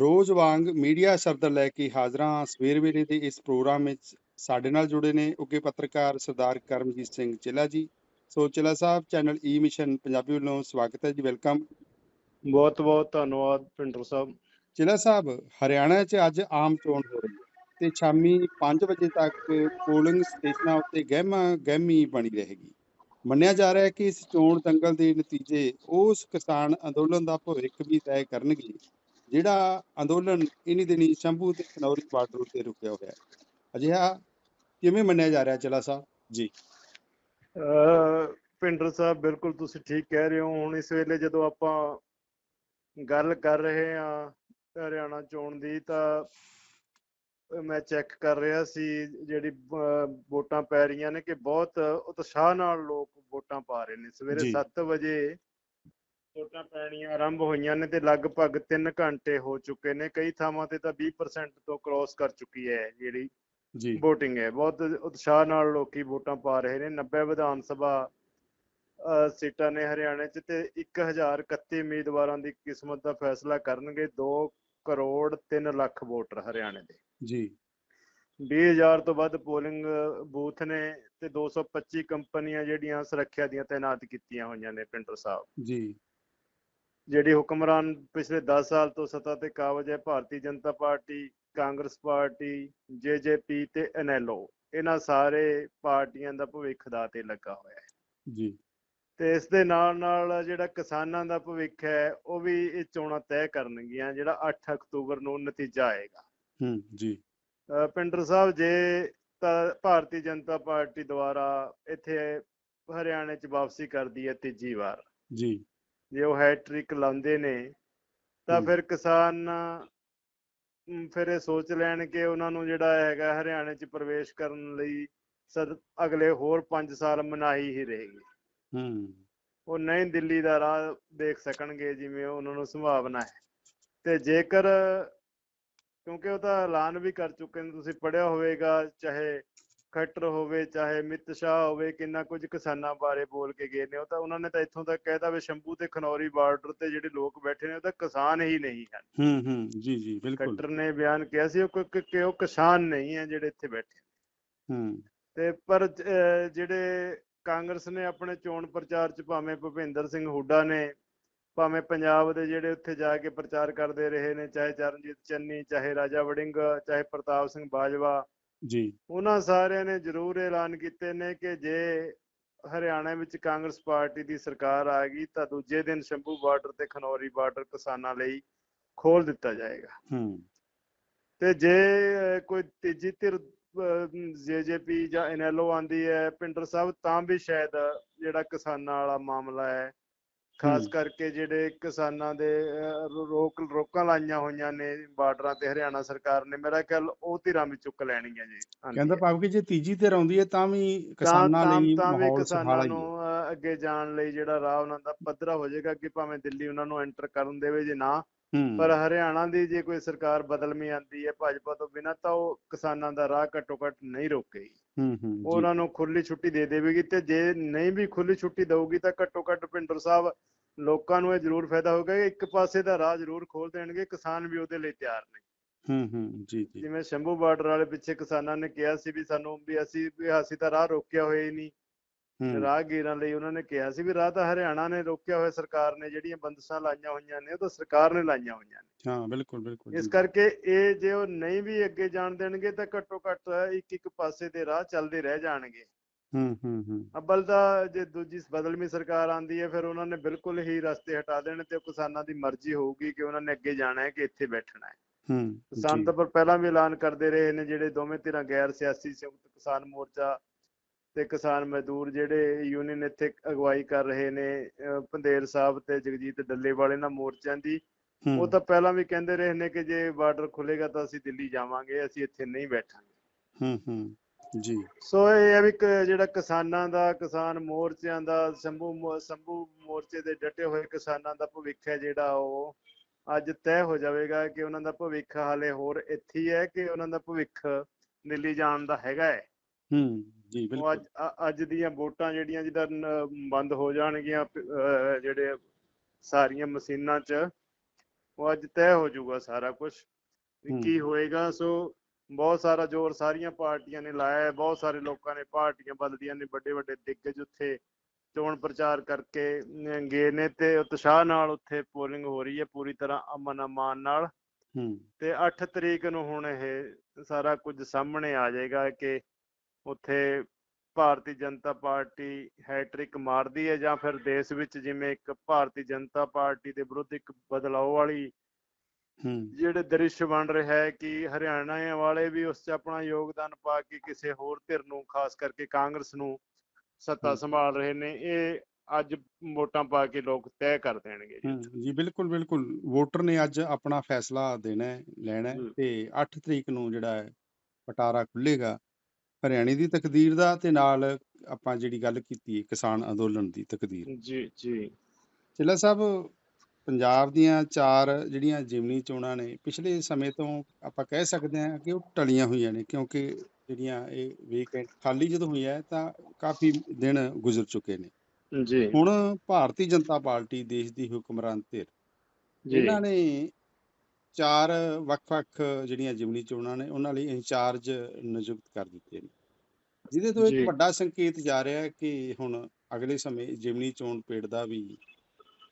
ਰੋਜ਼ ਵਾਂਗ ਮੀਡੀਆ ਸ਼ਬਦ ਲੈ ਕੇ ਹਾਜ਼ਰ ਹਾਂ ਸਵੇਰ ਵੇਲੇ ਦੇ ਇਸ ਪ੍ਰੋਗਰਾਮ ਵਿੱਚ ਸਾਡੇ ਨਾਲ ਜੁੜੇ ਨੇ ਉੱਗੇ ਪੱਤਰਕਾਰ ਸਰਦਾਰ Karamjit Singh Chilla ji. So Chilla Sahib channel E mission Punjabi ਵੱਲੋਂ ਸਵਾਗਤ ਹੈ ਜੀ ਵੈਲਕਮ। ਬਹੁਤ ਬਹੁਤ ਧੰਨਵਾਦ ਪਿੰਡਰ ਸਾਹਿਬ। ਚਿੱਲਾ ਸਾਹਿਬ ਹਰਿਆਣਾ 'ਚ ਅੱਜ ਆਮ ਚੋਣ ਹੋ ਰਹੀ ਹੈ ਤੇ ਸ਼ਾਮੀ 5 ਵਜੇ ਤੱਕ ਪੋਲਿੰਗ ਸਟੇਸ਼ਨਾਂ ਉੱਤੇ ਗਹਿਮਾ ਗਹਿਮੀ ਬਣੀ ਰਹੇਗੀ। ਮੰਨਿਆ ਜਾ ਰਿਹਾ ਹੈ ਕਿ ਇਸ ਚੋਣ ਦੰਗਲ ਦੇ ਨਤੀਜੇ ਉਸ ਕਿਸਾਨ ਅੰਦੋਲਨ ਦਾ ਭਵਿੱਖ ਵੀ ਤੈਅ ਕਰਨਗੇ। ਜਿਹੜਾ ਅੰਦੋਲਨ ਇਨੀ ਦਿਨੀ ਸ਼ੰਭੂ ਤੇ ਖਨੌਰੀ ਬਾਰਡਰ ਉੱਤੇ ਰੁਕਿਆ ਹੋਇਆ ਹੈ। ਅਜਿਹਾ ਕਿਵੇਂ ਮੰਨਿਆ ਜਾ ਰਿਹਾ ਚਲਾ ਸਾਹਿਬ? ਜੀ। ਪਿੰਡਰ ਸਾਹਿਬ ਬਿਲਕੁਲ ਤੁਸੀਂ ਠੀਕ ਕਹਿ ਰਹੇ ਹੋ। ਹੁਣ ਇਸ ਵੇਲੇ ਜਦੋਂ ਆਪਾਂ ਗੱਲ ਕਰ ਰਹੇ ਹਾਂ ਹਰਿਆਣਾ ਚੋਣ ਦੀ ਤਾਂ ਮੈਂ ਚੈੱਕ ਕਰ ਰਿਹਾ ਸੀ ਜਿਹੜੀ ਵੋਟਾਂ ਪੈ ਰਹੀਆਂ ਨੇ ਕਿ ਬਹੁਤ ਉਤਸ਼ਾਹ ਨਾਲ ਲੋਕ ਵੋਟਾਂ ਪਾ ਰਹੇ ਨੇ। ਸਵੇਰੇ ਜੀ। 7 ਵਜੇ ਵੋਟਾਂ ਪੈਣੀਆਂ ਆਰੰਭ ਹੋਈਆਂ ਨੇ ਤੇ ਲਗਭਗ 3 ਘੰਟੇ ਹੋ ਚੁੱਕੇ ਨੇ। ਕਈ ਥਾਵਾਂ ਤੇ ਤਾਂ 20% ਤੋਂ ਕ੍ਰਾਸ ਕਰ ਚੁੱਕੀ ਹੈ ਜਿਹੜੀ ਜੀ। VOTING ਹੈ। ਬਹੁਤ ਉਤਸ਼ਾਹ ਨਾਲ ਲੋਕੀ ਵੋਟਾਂ ਪਾ ਰਹੇ ਨੇ। 90 ਵਿਧਾਨ ਸਭਾ ਸੀਟਾਂ ਨੇ ਹਰਿਆਣੇ 'ਚ ਤੇ 1031 ਉਮੀਦਵਾਰਾਂ ਦੀ ਕਿਸਮਤ ਦਾ ਫੈਸਲਾ ਕਰਨਗੇ। 2 ਕਰੋੜ 3 ਲੱਖ ਵੋਟਰ ਹਰਿਆਣੇ ਦੇ। ਜੀ। 20000 ਤੋਂ ਵੱਧ ਪੋਲਿੰਗ ਬੂਥ ਨੇ ਤੇ 225 ਕੰਪਨੀਆਂ ਜਿਹੜੀਆਂ ਸੁਰੱਖਿਆ ਦੀਆਂ ਤਾਇਨਾਤ ਕੀਤੀਆਂ ਹੋਈਆਂ ਨੇ ਪਿੰਡਰ ਸਾਹਿਬ। ਜੀ। ਜਿਹੜੀ ਹੁਕਮਰਾਨ ਪਿਛਲੇ 10 ਸਾਲ ਤੋਂ ਸੱਤਾ ਤੇ ਕਾਬਜ ਹੈ Bharatiya Janata party Congress party JJP ਤੇ ਐਨਐਲਓ ਇਹਨਾਂ ਸਾਰੇ ਪਾਰਟੀਆਂ ਦਾ ਭਵਿੱਖ ਦਾ ਤੇ ਲੱਗਾ ਹੋਇਆ ਹੈ। ਜੀ। ਤੇ ਇਸ ਦੇ ਨਾਲ ਨਾਲ ਜਿਹੜਾ ਕਿਸਾਨਾਂ ਦਾ ਭਵਿੱਖ ਹੈ ਉਹ ਵੀ ਇਹ ਚੋਣਾਂ ਤੈਅ ਕਰਨਗੀਆਂ ਜਿਹੜਾ 8 ਅਕਤੂਬਰ ਨੂੰ ਨਤੀਜਾ ਆਏਗਾ। ਹੂੰ ਜੀ। ਪਿੰਡਰ ਸਾਹਿਬ ਜੇ ਤਾਂ ਭਾਰਤੀ ਜਨਤਾ ਪਾਰਟੀ ਦੁਆਰਾ ਇੱਥੇ ਹਰਿਆਣੇ 'ਚ ਵਾਪਸੀ ਕਰਦੀ ਹੈ ਤੀਜੀ ਵਾਰ। ਜੀ। ਜੇ ਉਹ ਹੈਟ੍ਰਿਕ ਲਾਉਂਦੇ ਨੇ ਤਾਂ। ਫਿਰ ਕਿਸਾਨ ਫਿਰ ਇਹ ਸੋਚ ਲੈਣ ਕਿ ਉਹਨਾਂ ਨੂੰ ਜਿਹੜਾ ਹੈਗਾ ਹਰਿਆਣੇ 'ਚ ਪ੍ਰਵੇਸ਼ ਕਰਨ ਲਈ ਸਦ ਅਗਲੇ ਹੋਰ 5 ਸਾਲ ਮਨਾਹੀ ਹੀ ਰਹੇਗੀ। ਹੂੰ। ਉਹ ਨਹੀਂ ਦਿੱਲੀ ਦਾ ਰਾਹ ਦੇਖ ਸਕਣਗੇ ਜਿਵੇਂ ਉਹਨਾਂ ਨੂੰ ਸੰਭਾਵਨਾ ਹੈ। ਤੇ ਜੇਕਰ ਕਿਉਂਕਿ ਉਹ ਤਾਂ ਐਲਾਨ ਵੀ ਕਰ ਚੁੱਕੇ ਨੇ ਤੁਸੀਂ ਪੜਿਆ ਹੋਵੇਗਾ ਚਾਹੇ ਖੱਟਰ ਹੋਵੇ ਚਾਹੇ ਮਿਤ ਸ਼ਾਹ ਹੋਵੇ ਕਿੰਨਾ ਕੁਝ ਕਿਸਾਨਾਂ ਬਾਰੇ ਬੋਲ ਕੇ ਗਏ ਨੇ ਉਹ ਤਾਂ ਉਹਨਾਂ ਨੇ ਤਾਂ ਇੱਥੋਂ ਤੱਕ ਕਹਿਤਾ ਵੀ ਸ਼ੰਭੂ ਤੇ ਖਨੌਰੀ ਬਾਰਡਰ ਤੇ ਜਿਹੜੇ ਲੋਕ ਬੈਠੇ ਨੇ ਉਹ ਤਾਂ ਕਿਸਾਨ ਹੀ ਨਹੀਂ ਹਨ। ਹੂੰ ਹੂੰ ਜੀ ਜੀ ਬਿਲਕੁਲ। ਖੱਟਰ ਨੇ ਬਿਆਨ ਕਿਹਾ ਸੀ ਉਹ ਕਿ- ਉਹ ਕਿਸਾਨ ਨਹੀਂ ਹੈ ਜਿਹੜੇ ਇੱਥੇ ਬੈਠੇ ਹੂੰ। ਤੇ ਪਰ ਜਿਹੜੇ ਕਾਂਗਰਸ ਨੇ ਆਪਣੇ ਚੋਣ ਪ੍ਰਚਾਰ ਚ ਭਾਵੇਂ ਭੁਪਿੰਦਰ ਸਿੰਘ ਹੁੱਡਾ ਨੇ ਭਾਵੇਂ ਪੰਜਾਬ ਦੇ ਜਿਹੜੇ ਉੱਥੇ ਜਾ ਕੇ ਪ੍ਰਚਾਰ ਕਰਦੇ ਰਹੇ ਨੇ ਚਾਹੇ ਚਰਨਜੀਤ ਚੰਨੀ ਚਾਹੇ ਰਾਜਾ ਵੜਿੰਗ ਚਾਹੇ ਪ੍ਰਤਾਪ ਸਿੰਘ ਬਾਜਵਾ ਜੀ। ਉਹਨਾਂ ਸਾਰਿਆਂ ਨੇ ਜ਼ਰੂਰ ਐਲਾਨ ਕੀਤੇ ਨੇ ਕਿ ਜੇ ਹਰਿਆਣਾ ਵਿੱਚ ਕਾਂਗਰਸ ਪਾਰਟੀ ਦੀ ਸਰਕਾਰ ਆ ਗਈ ਤਾਂ ਦੂਜੇ ਦਿਨ ਸ਼ੰਭੂ ਬਾਰਡਰ ਤੇ ਖਨੌਰੀ ਬਾਰਡਰ ਕਿਸਾਨਾਂ ਲਈ ਖੋਲ ਦਿੱਤਾ ਜਾਏਗਾ। ਹੂੰ। ਤੇ ਜੇ ਕੋਈ ਤੀਜੀ ਧਿਰ ਜੇਜੇਪੀ ਜਾਂ ਐਨਐਲਓ ਆਂਦੀ ਹੈ ਪਿੰਡਰ ਸਾਹਿਬ ਤਾਂ ਵੀ ਸ਼ਾਇਦ ਜਿਹੜਾ ਕਿਸਾਨਾਂ ਵਾਲਾ ਮਾਮਲਾ ਹੈ ਖਾਸ। ਕਰਕੇ ਜਿਹੜੇ ਕਿਸਾਨਾਂ ਦੇ ਰੋਕ ਰੋਕਾਂ ਲਾਈਆਂ ਹੋਈਆਂ ਨੇ ਬਾਰਡਰਾਂ ਤੇ ਹਰਿਆਣਾ ਸਰਕਾਰ ਨੇ ਮੇਰਾ ਖਿਆਲ ਉਹ ਧਿਰਾਂ ਵੀ ਚੁੱਕ ਲੈਣਗੀਆਂ ਜੀ ਕਹਿੰਦਾ। ਭਾਵ ਕਿ ਜੇ ਤੀਜੀ ਧਿਰ ਆਉਂਦੀ ਹੈ ਤਾਂ ਵੀ ਕਿਸਾਨਾਂ ਲਈ ਮਾਹੌਲ ਕਿਸਾਨਾਂ ਸੁਖਾਲਾ ਹੀ ਅੱਗੇ ਜਾਣ ਲਈ ਜਿਹੜਾ ਰਾਹ ਉਹਨਾਂ ਦਾ ਪੱਧਰਾ ਹੋ ਜਾਏਗਾ ਕਿ ਭਾਵੇਂ ਦਿੱਲੀ ਉਹਨਾਂ ਨੂੰ ਐਂਟਰ ਕਰਨ ਦੇਵੇ ਜੇ ਨਾ ਪਰ ਹਰਿਆਣਾ ਦੀ ਜੇ ਕੋਈ ਸਰਕਾਰ ਬਦਲਵੀਂ ਆਂਦੀ ਹੈ ਭਾਜਪਾ ਤੋਂ ਬਿਨਾਂ ਤਾਂ ਉਹ ਕਿਸਾਨਾਂ ਦਾ ਰਾਹ ਘੱਟੋ ਘੱਟ ਨਹੀਂ ਰੋਕੇਗੀ ਹੂੰ ਉਹਨਾਂ ਨੂੰ ਖੁੱਲੀ ਛੁੱਟੀ ਦੇ ਦੇਵੇਗੀ ਤੇ ਜੇ ਨਹੀਂ ਵੀ ਖੁੱਲੀ ਛੁੱਟੀ ਦਊਗੀ ਤਾਂ ਘੱਟੋ ਘੱਟ ਪਿੰਡਰ ਸਾਹਿਬ ਲੋਕਾਂ ਨੂੰ ਇਹ ਜ਼ਰੂਰ ਫਾਇਦਾ ਹੋਗਾ ਕਿ ਇੱਕ ਪਾਸੇ ਦਾ ਰਾਹ ਜ਼ਰੂਰ ਖੋਲ ਦੇਣਗੇ ਕਿਸਾਨ ਵੀ ਉਹਦੇ ਲਈ ਤਿਆਰ ਨੇ। ਹੂੰ ਹੂੰ ਜੀ ਜੀ। ਜਿਵੇਂ ਸ਼ੰਭੂ ਬਾਰਡਰ ਵਾਲੇ ਪਿੱਛੇ ਕਿਸਾਨਾਂ ਨੇ ਕਿਹਾ ਸੀ ਵੀ ਸਾਨੂੰ ਵੀ ਅਸੀਂ ਵੀ ਅਸੀਂ ਤਾਂ ਰਾਹ ਰੋਕਿਆ ਹੋਇਆ ਹੀ ਨਹੀਂ। ਰਾਹਗੀਰਾਂ ਲਈ ਉਹਨਾਂ ਨੇ ਕਿਹਾ ਸੀ ਵੀ ਰਾਹ ਤਾਂ ਹਰਿਆਣਾ ਨੇ ਰੋਕਿਆ ਹੋਇਆ ਸਰਕਾਰ ਨੇ ਜਿਹੜੀਆਂ ਬੰਦਸ਼ਾਂ ਲਾਈਆਂ ਹੋਈਆਂ ਨੇ ਉਹ ਤਾਂ ਸਰਕਾਰ ਨੇ ਲਾਈਆਂ ਹੋਈਆਂ ਨੇ। ਹਾਂ ਬਿਲਕੁਲ ਬਿਲਕੁਲ ਇਸ ਕਰਕੇ ਇਹ ਜੇ ਉਹ ਨਹੀਂ ਵੀ ਅੱਗੇ ਜਾਣ ਦੇਣਗੇ ਤਾਂ ਘੱਟੋ ਘੱਟ ਇੱਕ ਇੱਕ ਪਾਸੇ ਦੇ ਰਾਹ ਚੱਲਦੇ ਰਹਿ ਜਾਣਗੇ। ਹੂੰ ਹੂੰ ਹੂੰ। ਅੱਬਲ ਤਾਂ ਜੇ ਦੂਜੀ ਬਦਲਵੀਂ ਸਰਕਾਰ ਆਂਦੀ ਹੈ ਫਿਰ ਉਹਨਾਂ ਨੇ ਬਿਲਕੁਲ ਹੀ ਰਸਤੇ ਹਟਾ ਦੇਣੇ ਤੇ ਕਿਸਾਨਾਂ ਦੀ ਮਰਜ਼ੀ ਹੋਊਗੀ ਕਿ ਉਹਨਾਂ ਨੇ ਅੱਗੇ ਜਾਣਾ ਹੈ ਕਿ ਇੱਥੇ ਬੈਠਣਾ ਹੈ। ਹੂੰ ਕਿਸਾਨ ਤਾਂ ਪਰ ਪਹਿਲਾਂ ਵੀ ਐਲਾਨ ਕਰਦੇ ਰਹੇ ਨੇ ਜਿਹੜੇ ਦੋਵੇਂ ਧਿਰਾਂ ਗੈਰ ਸਿਆਸੀ ਸੰਯੁਕਤ ਕਿਸਾਨ ਮੋਰਚਾ ਤੇ ਕਿਸਾਨ ਮਜ਼ਦੂਰ ਜਿਹੜੇ ਯੂਨੀਅਨ ਇੱਥੇ ਅਗਵਾਈ ਕਰ ਰਹੇ ਨੇ ਪੰਧੇਰ ਸਾਹਿਬ ਤੇ ਜਗਜੀਤ ਡੱਲੇਵਾਲ ਇਹਨਾਂ ਮੋਰਚਿਆਂ ਦੀ ਉਹ ਤਾਂ ਪਹਿਲਾਂ ਵੀ ਕਹਿੰਦੇ ਰਹੇ ਨੇ ਕਿ ਜੇ ਬਾਰਡਰ ਖੁੱਲੇਗਾ ਤਾਂ ਅਸੀਂ ਦਿੱਲੀ ਜਾਵਾਂਗੇ ਅਸੀਂ ਇੱਥੇ ਨਹੀਂ ਬੈਠਾਂਗੇ। ਹੂੰ ਹੂੰ ਜੀ। ਸੋ ਇਹ ਹੈ ਵੀ ਜਿਹੜਾ ਕਿਸਾਨਾਂ ਦਾ ਕਿਸਾਨ ਮੋਰਚਿਆਂ ਦਾ ਸੰਭੂ ਸੰਭੂ ਮੋਰਚੇ ਦੇ ਡਟੇ ਹੋਏ ਕਿਸਾਨਾਂ ਦਾ ਭਵਿੱਖ ਹੈ ਜਿਹੜਾ ਉਹ ਅੱਜ ਤੈਅ ਹੋ ਜਾਵੇਗਾ ਕਿ ਉਹਨਾਂ ਦਾ ਭਵਿੱਖ ਹਾਲੇ ਹੋਰ ਇੱਥੇ ਹੀ ਹੈ ਕਿ ਉਹਨਾਂ ਦਾ ਭਵਿੱਖ ਦਿੱਲੀ ਜਾਣ ਦਾ ਹੈਗਾ ਹੈ। ਹੂੰ। ਜੀ ਬਿਲਕੁਲ। ਅੱਜ ਅੱਜ ਦੀਆਂ ਵੋਟਾਂ ਜਿਹੜੀਆਂ ਜਿੱਦਾਂ ਬੰਦ ਹੋ ਜਾਣਗੀਆਂ ਜਿਹੜੇ ਸਾਰੀਆਂ ਮਸ਼ੀਨਾਂ 'ਚ ਉਹ ਅੱਜ ਤੈਅ ਹੋ ਜਾਊਗਾ ਸਾਰਾ ਕੁਝ। ਕੀ ਹੋਏਗਾ ਸੋ ਬਹੁਤ ਸਾਰਾ ਜ਼ੋਰ ਸਾਰੀਆਂ ਪਾਰਟੀਆਂ ਨੇ ਲਾਇਆ ਹੈ ਬਹੁਤ ਸਾਰੇ ਲੋਕਾਂ ਨੇ ਪਾਰਟੀਆਂ ਬਦਲੀਆਂ ਨੇ ਵੱਡੇ ਵੱਡੇ ਦਿੱਗਜ ਉੱਥੇ ਚੋਣ ਪ੍ਰਚਾਰ ਕਰਕੇ ਗਏ ਨੇ ਤੇ ਉਤਸ਼ਾਹ ਨਾਲ ਉੱਥੇ ਪੋਲਿੰਗ ਹੋ ਰਹੀ ਹੈ ਪੂਰੀ ਤਰ੍ਹਾਂ ਅਮਨ ਅਮਾਨ ਨਾਲ। ਤੇ 8 ਤਰੀਕ ਨੂੰ ਹੁਣ ਇਹ ਸਾਰਾ ਕੁਝ ਸਾਹਮਣੇ ਆ ਜਾਏਗਾ ਕਿ ਉੱਥੇ ਭਾਰਤੀ ਜਨਤਾ ਪਾਰਟੀ ਹੈਟ੍ਰਿਕ ਮਾਰਦੀ ਹੈ ਜਾਂ ਫਿਰ ਦੇਸ਼ ਵਿੱਚ ਜਿਵੇਂ ਇੱਕ ਭਾਰਤੀ ਜਨਤਾ ਪਾਰਟੀ ਦੇ ਵਿਰੁੱਧ ਇੱਕ ਬਦਲਾਅ ਵਾਲੀ ਜਿਹੜੇ ਦ੍ਰਿਸ਼ ਬਣ ਰਿਹਾ ਹੈ ਕਿ ਹਰਿਆਣਾ ਵਾਲੇ ਵੀ ਉਸ 'ਚ ਆਪਣਾ ਯੋਗਦਾਨ ਪਾ ਕੇ ਕਿਸੇ ਹੋਰ ਧਿਰ ਨੂੰ ਖਾਸ ਕਰਕੇ ਕਾਂਗਰਸ ਨੂੰ ਸੱਤਾ। ਸੰਭਾਲ ਰਹੇ ਨੇ ਇਹ ਅੱਜ ਵੋਟਾਂ ਪਾ ਕੇ ਲੋਕ ਤੈਅ ਕਰ ਦੇਣਗੇ ਜੀ ਬਿਲਕੁਲ ਬਿਲਕੁਲ ਵੋਟਰ ਨੇ ਅੱਜ ਆਪਣਾ ਫੈਸਲਾ ਦੇਣਾ ਲੈਣਾ। ਤੇ 8 ਤਰੀਕ ਨੂੰ ਜਿਹੜਾ ਹੈ ਪਟਾਰਾ ਖੁੱਲੇਗਾ ਹਰਿਆਣੇ ਦੀ ਤਕਦੀਰ ਦਾ ਤੇ ਨਾਲ ਆਪਾਂ ਜਿਹੜੀ ਗੱਲ ਕੀਤੀ ਹੈ ਕਿਸਾਨ ਅੰਦੋਲਨ ਦੀ ਤਕਦੀਰ। ਜੀ ਜੀ। ਚਿੱਲਾ ਸਾਹਿਬ ਪੰਜਾਬ ਦੀਆਂ ਚਾਰ ਜਿਹੜੀਆਂ ਜਿਮਨੀ ਚੋਣਾਂ ਨੇ ਪਿਛਲੇ ਸਮੇਂ ਤੋਂ ਆਪਾਂ ਕਹਿ ਸਕਦੇ ਹਾਂ ਕਿ ਉਹ ਟਲੀਆਂ ਹੋਈਆਂ ਨੇ ਕਿਉਂਕਿ ਜਿਹੜੀਆਂ ਇਹ ਵੀਕਐਂਡ ਖਾਲੀ ਜਦੋਂ ਹੋਈਆਂ ਤਾਂ ਕਾਫੀ ਦਿਨ ਗੁਜ਼ਰ ਚੁੱਕੇ ਨੇ। ਜੀ। ਹੁਣ ਭਾਰਤੀ ਜਨਤਾ ਪਾਰਟੀ ਦੇਸ਼ ਦੀ ਹੁਕਮਰਾਨ ਧਿਰ ਜੀ। ਇਹਨਾਂ ਨੇ ਚਾਰ ਵੱਖ-ਵੱਖ ਜਿਹੜੀਆਂ ਜਿਮਨੀ ਚੋਣਾਂ ਨੇ ਉਹਨਾਂ ਲਈ ਇੰਚਾਰਜ ਨਿਯੁਕਤ ਕਰ ਦਿੱਤੇ ਨੇ। ਜਿਹਦੇ ਤੋਂ। ਇੱਕ ਵੱਡਾ ਸੰਕੇਤ ਜਾ ਰਿਹਾ ਹੈ ਕਿ ਹੁਣ ਅਗਲੇ ਸਮੇਂ ਜਿਮਨੀ ਚੋਣ ਪੇੜ ਦਾ ਵੀ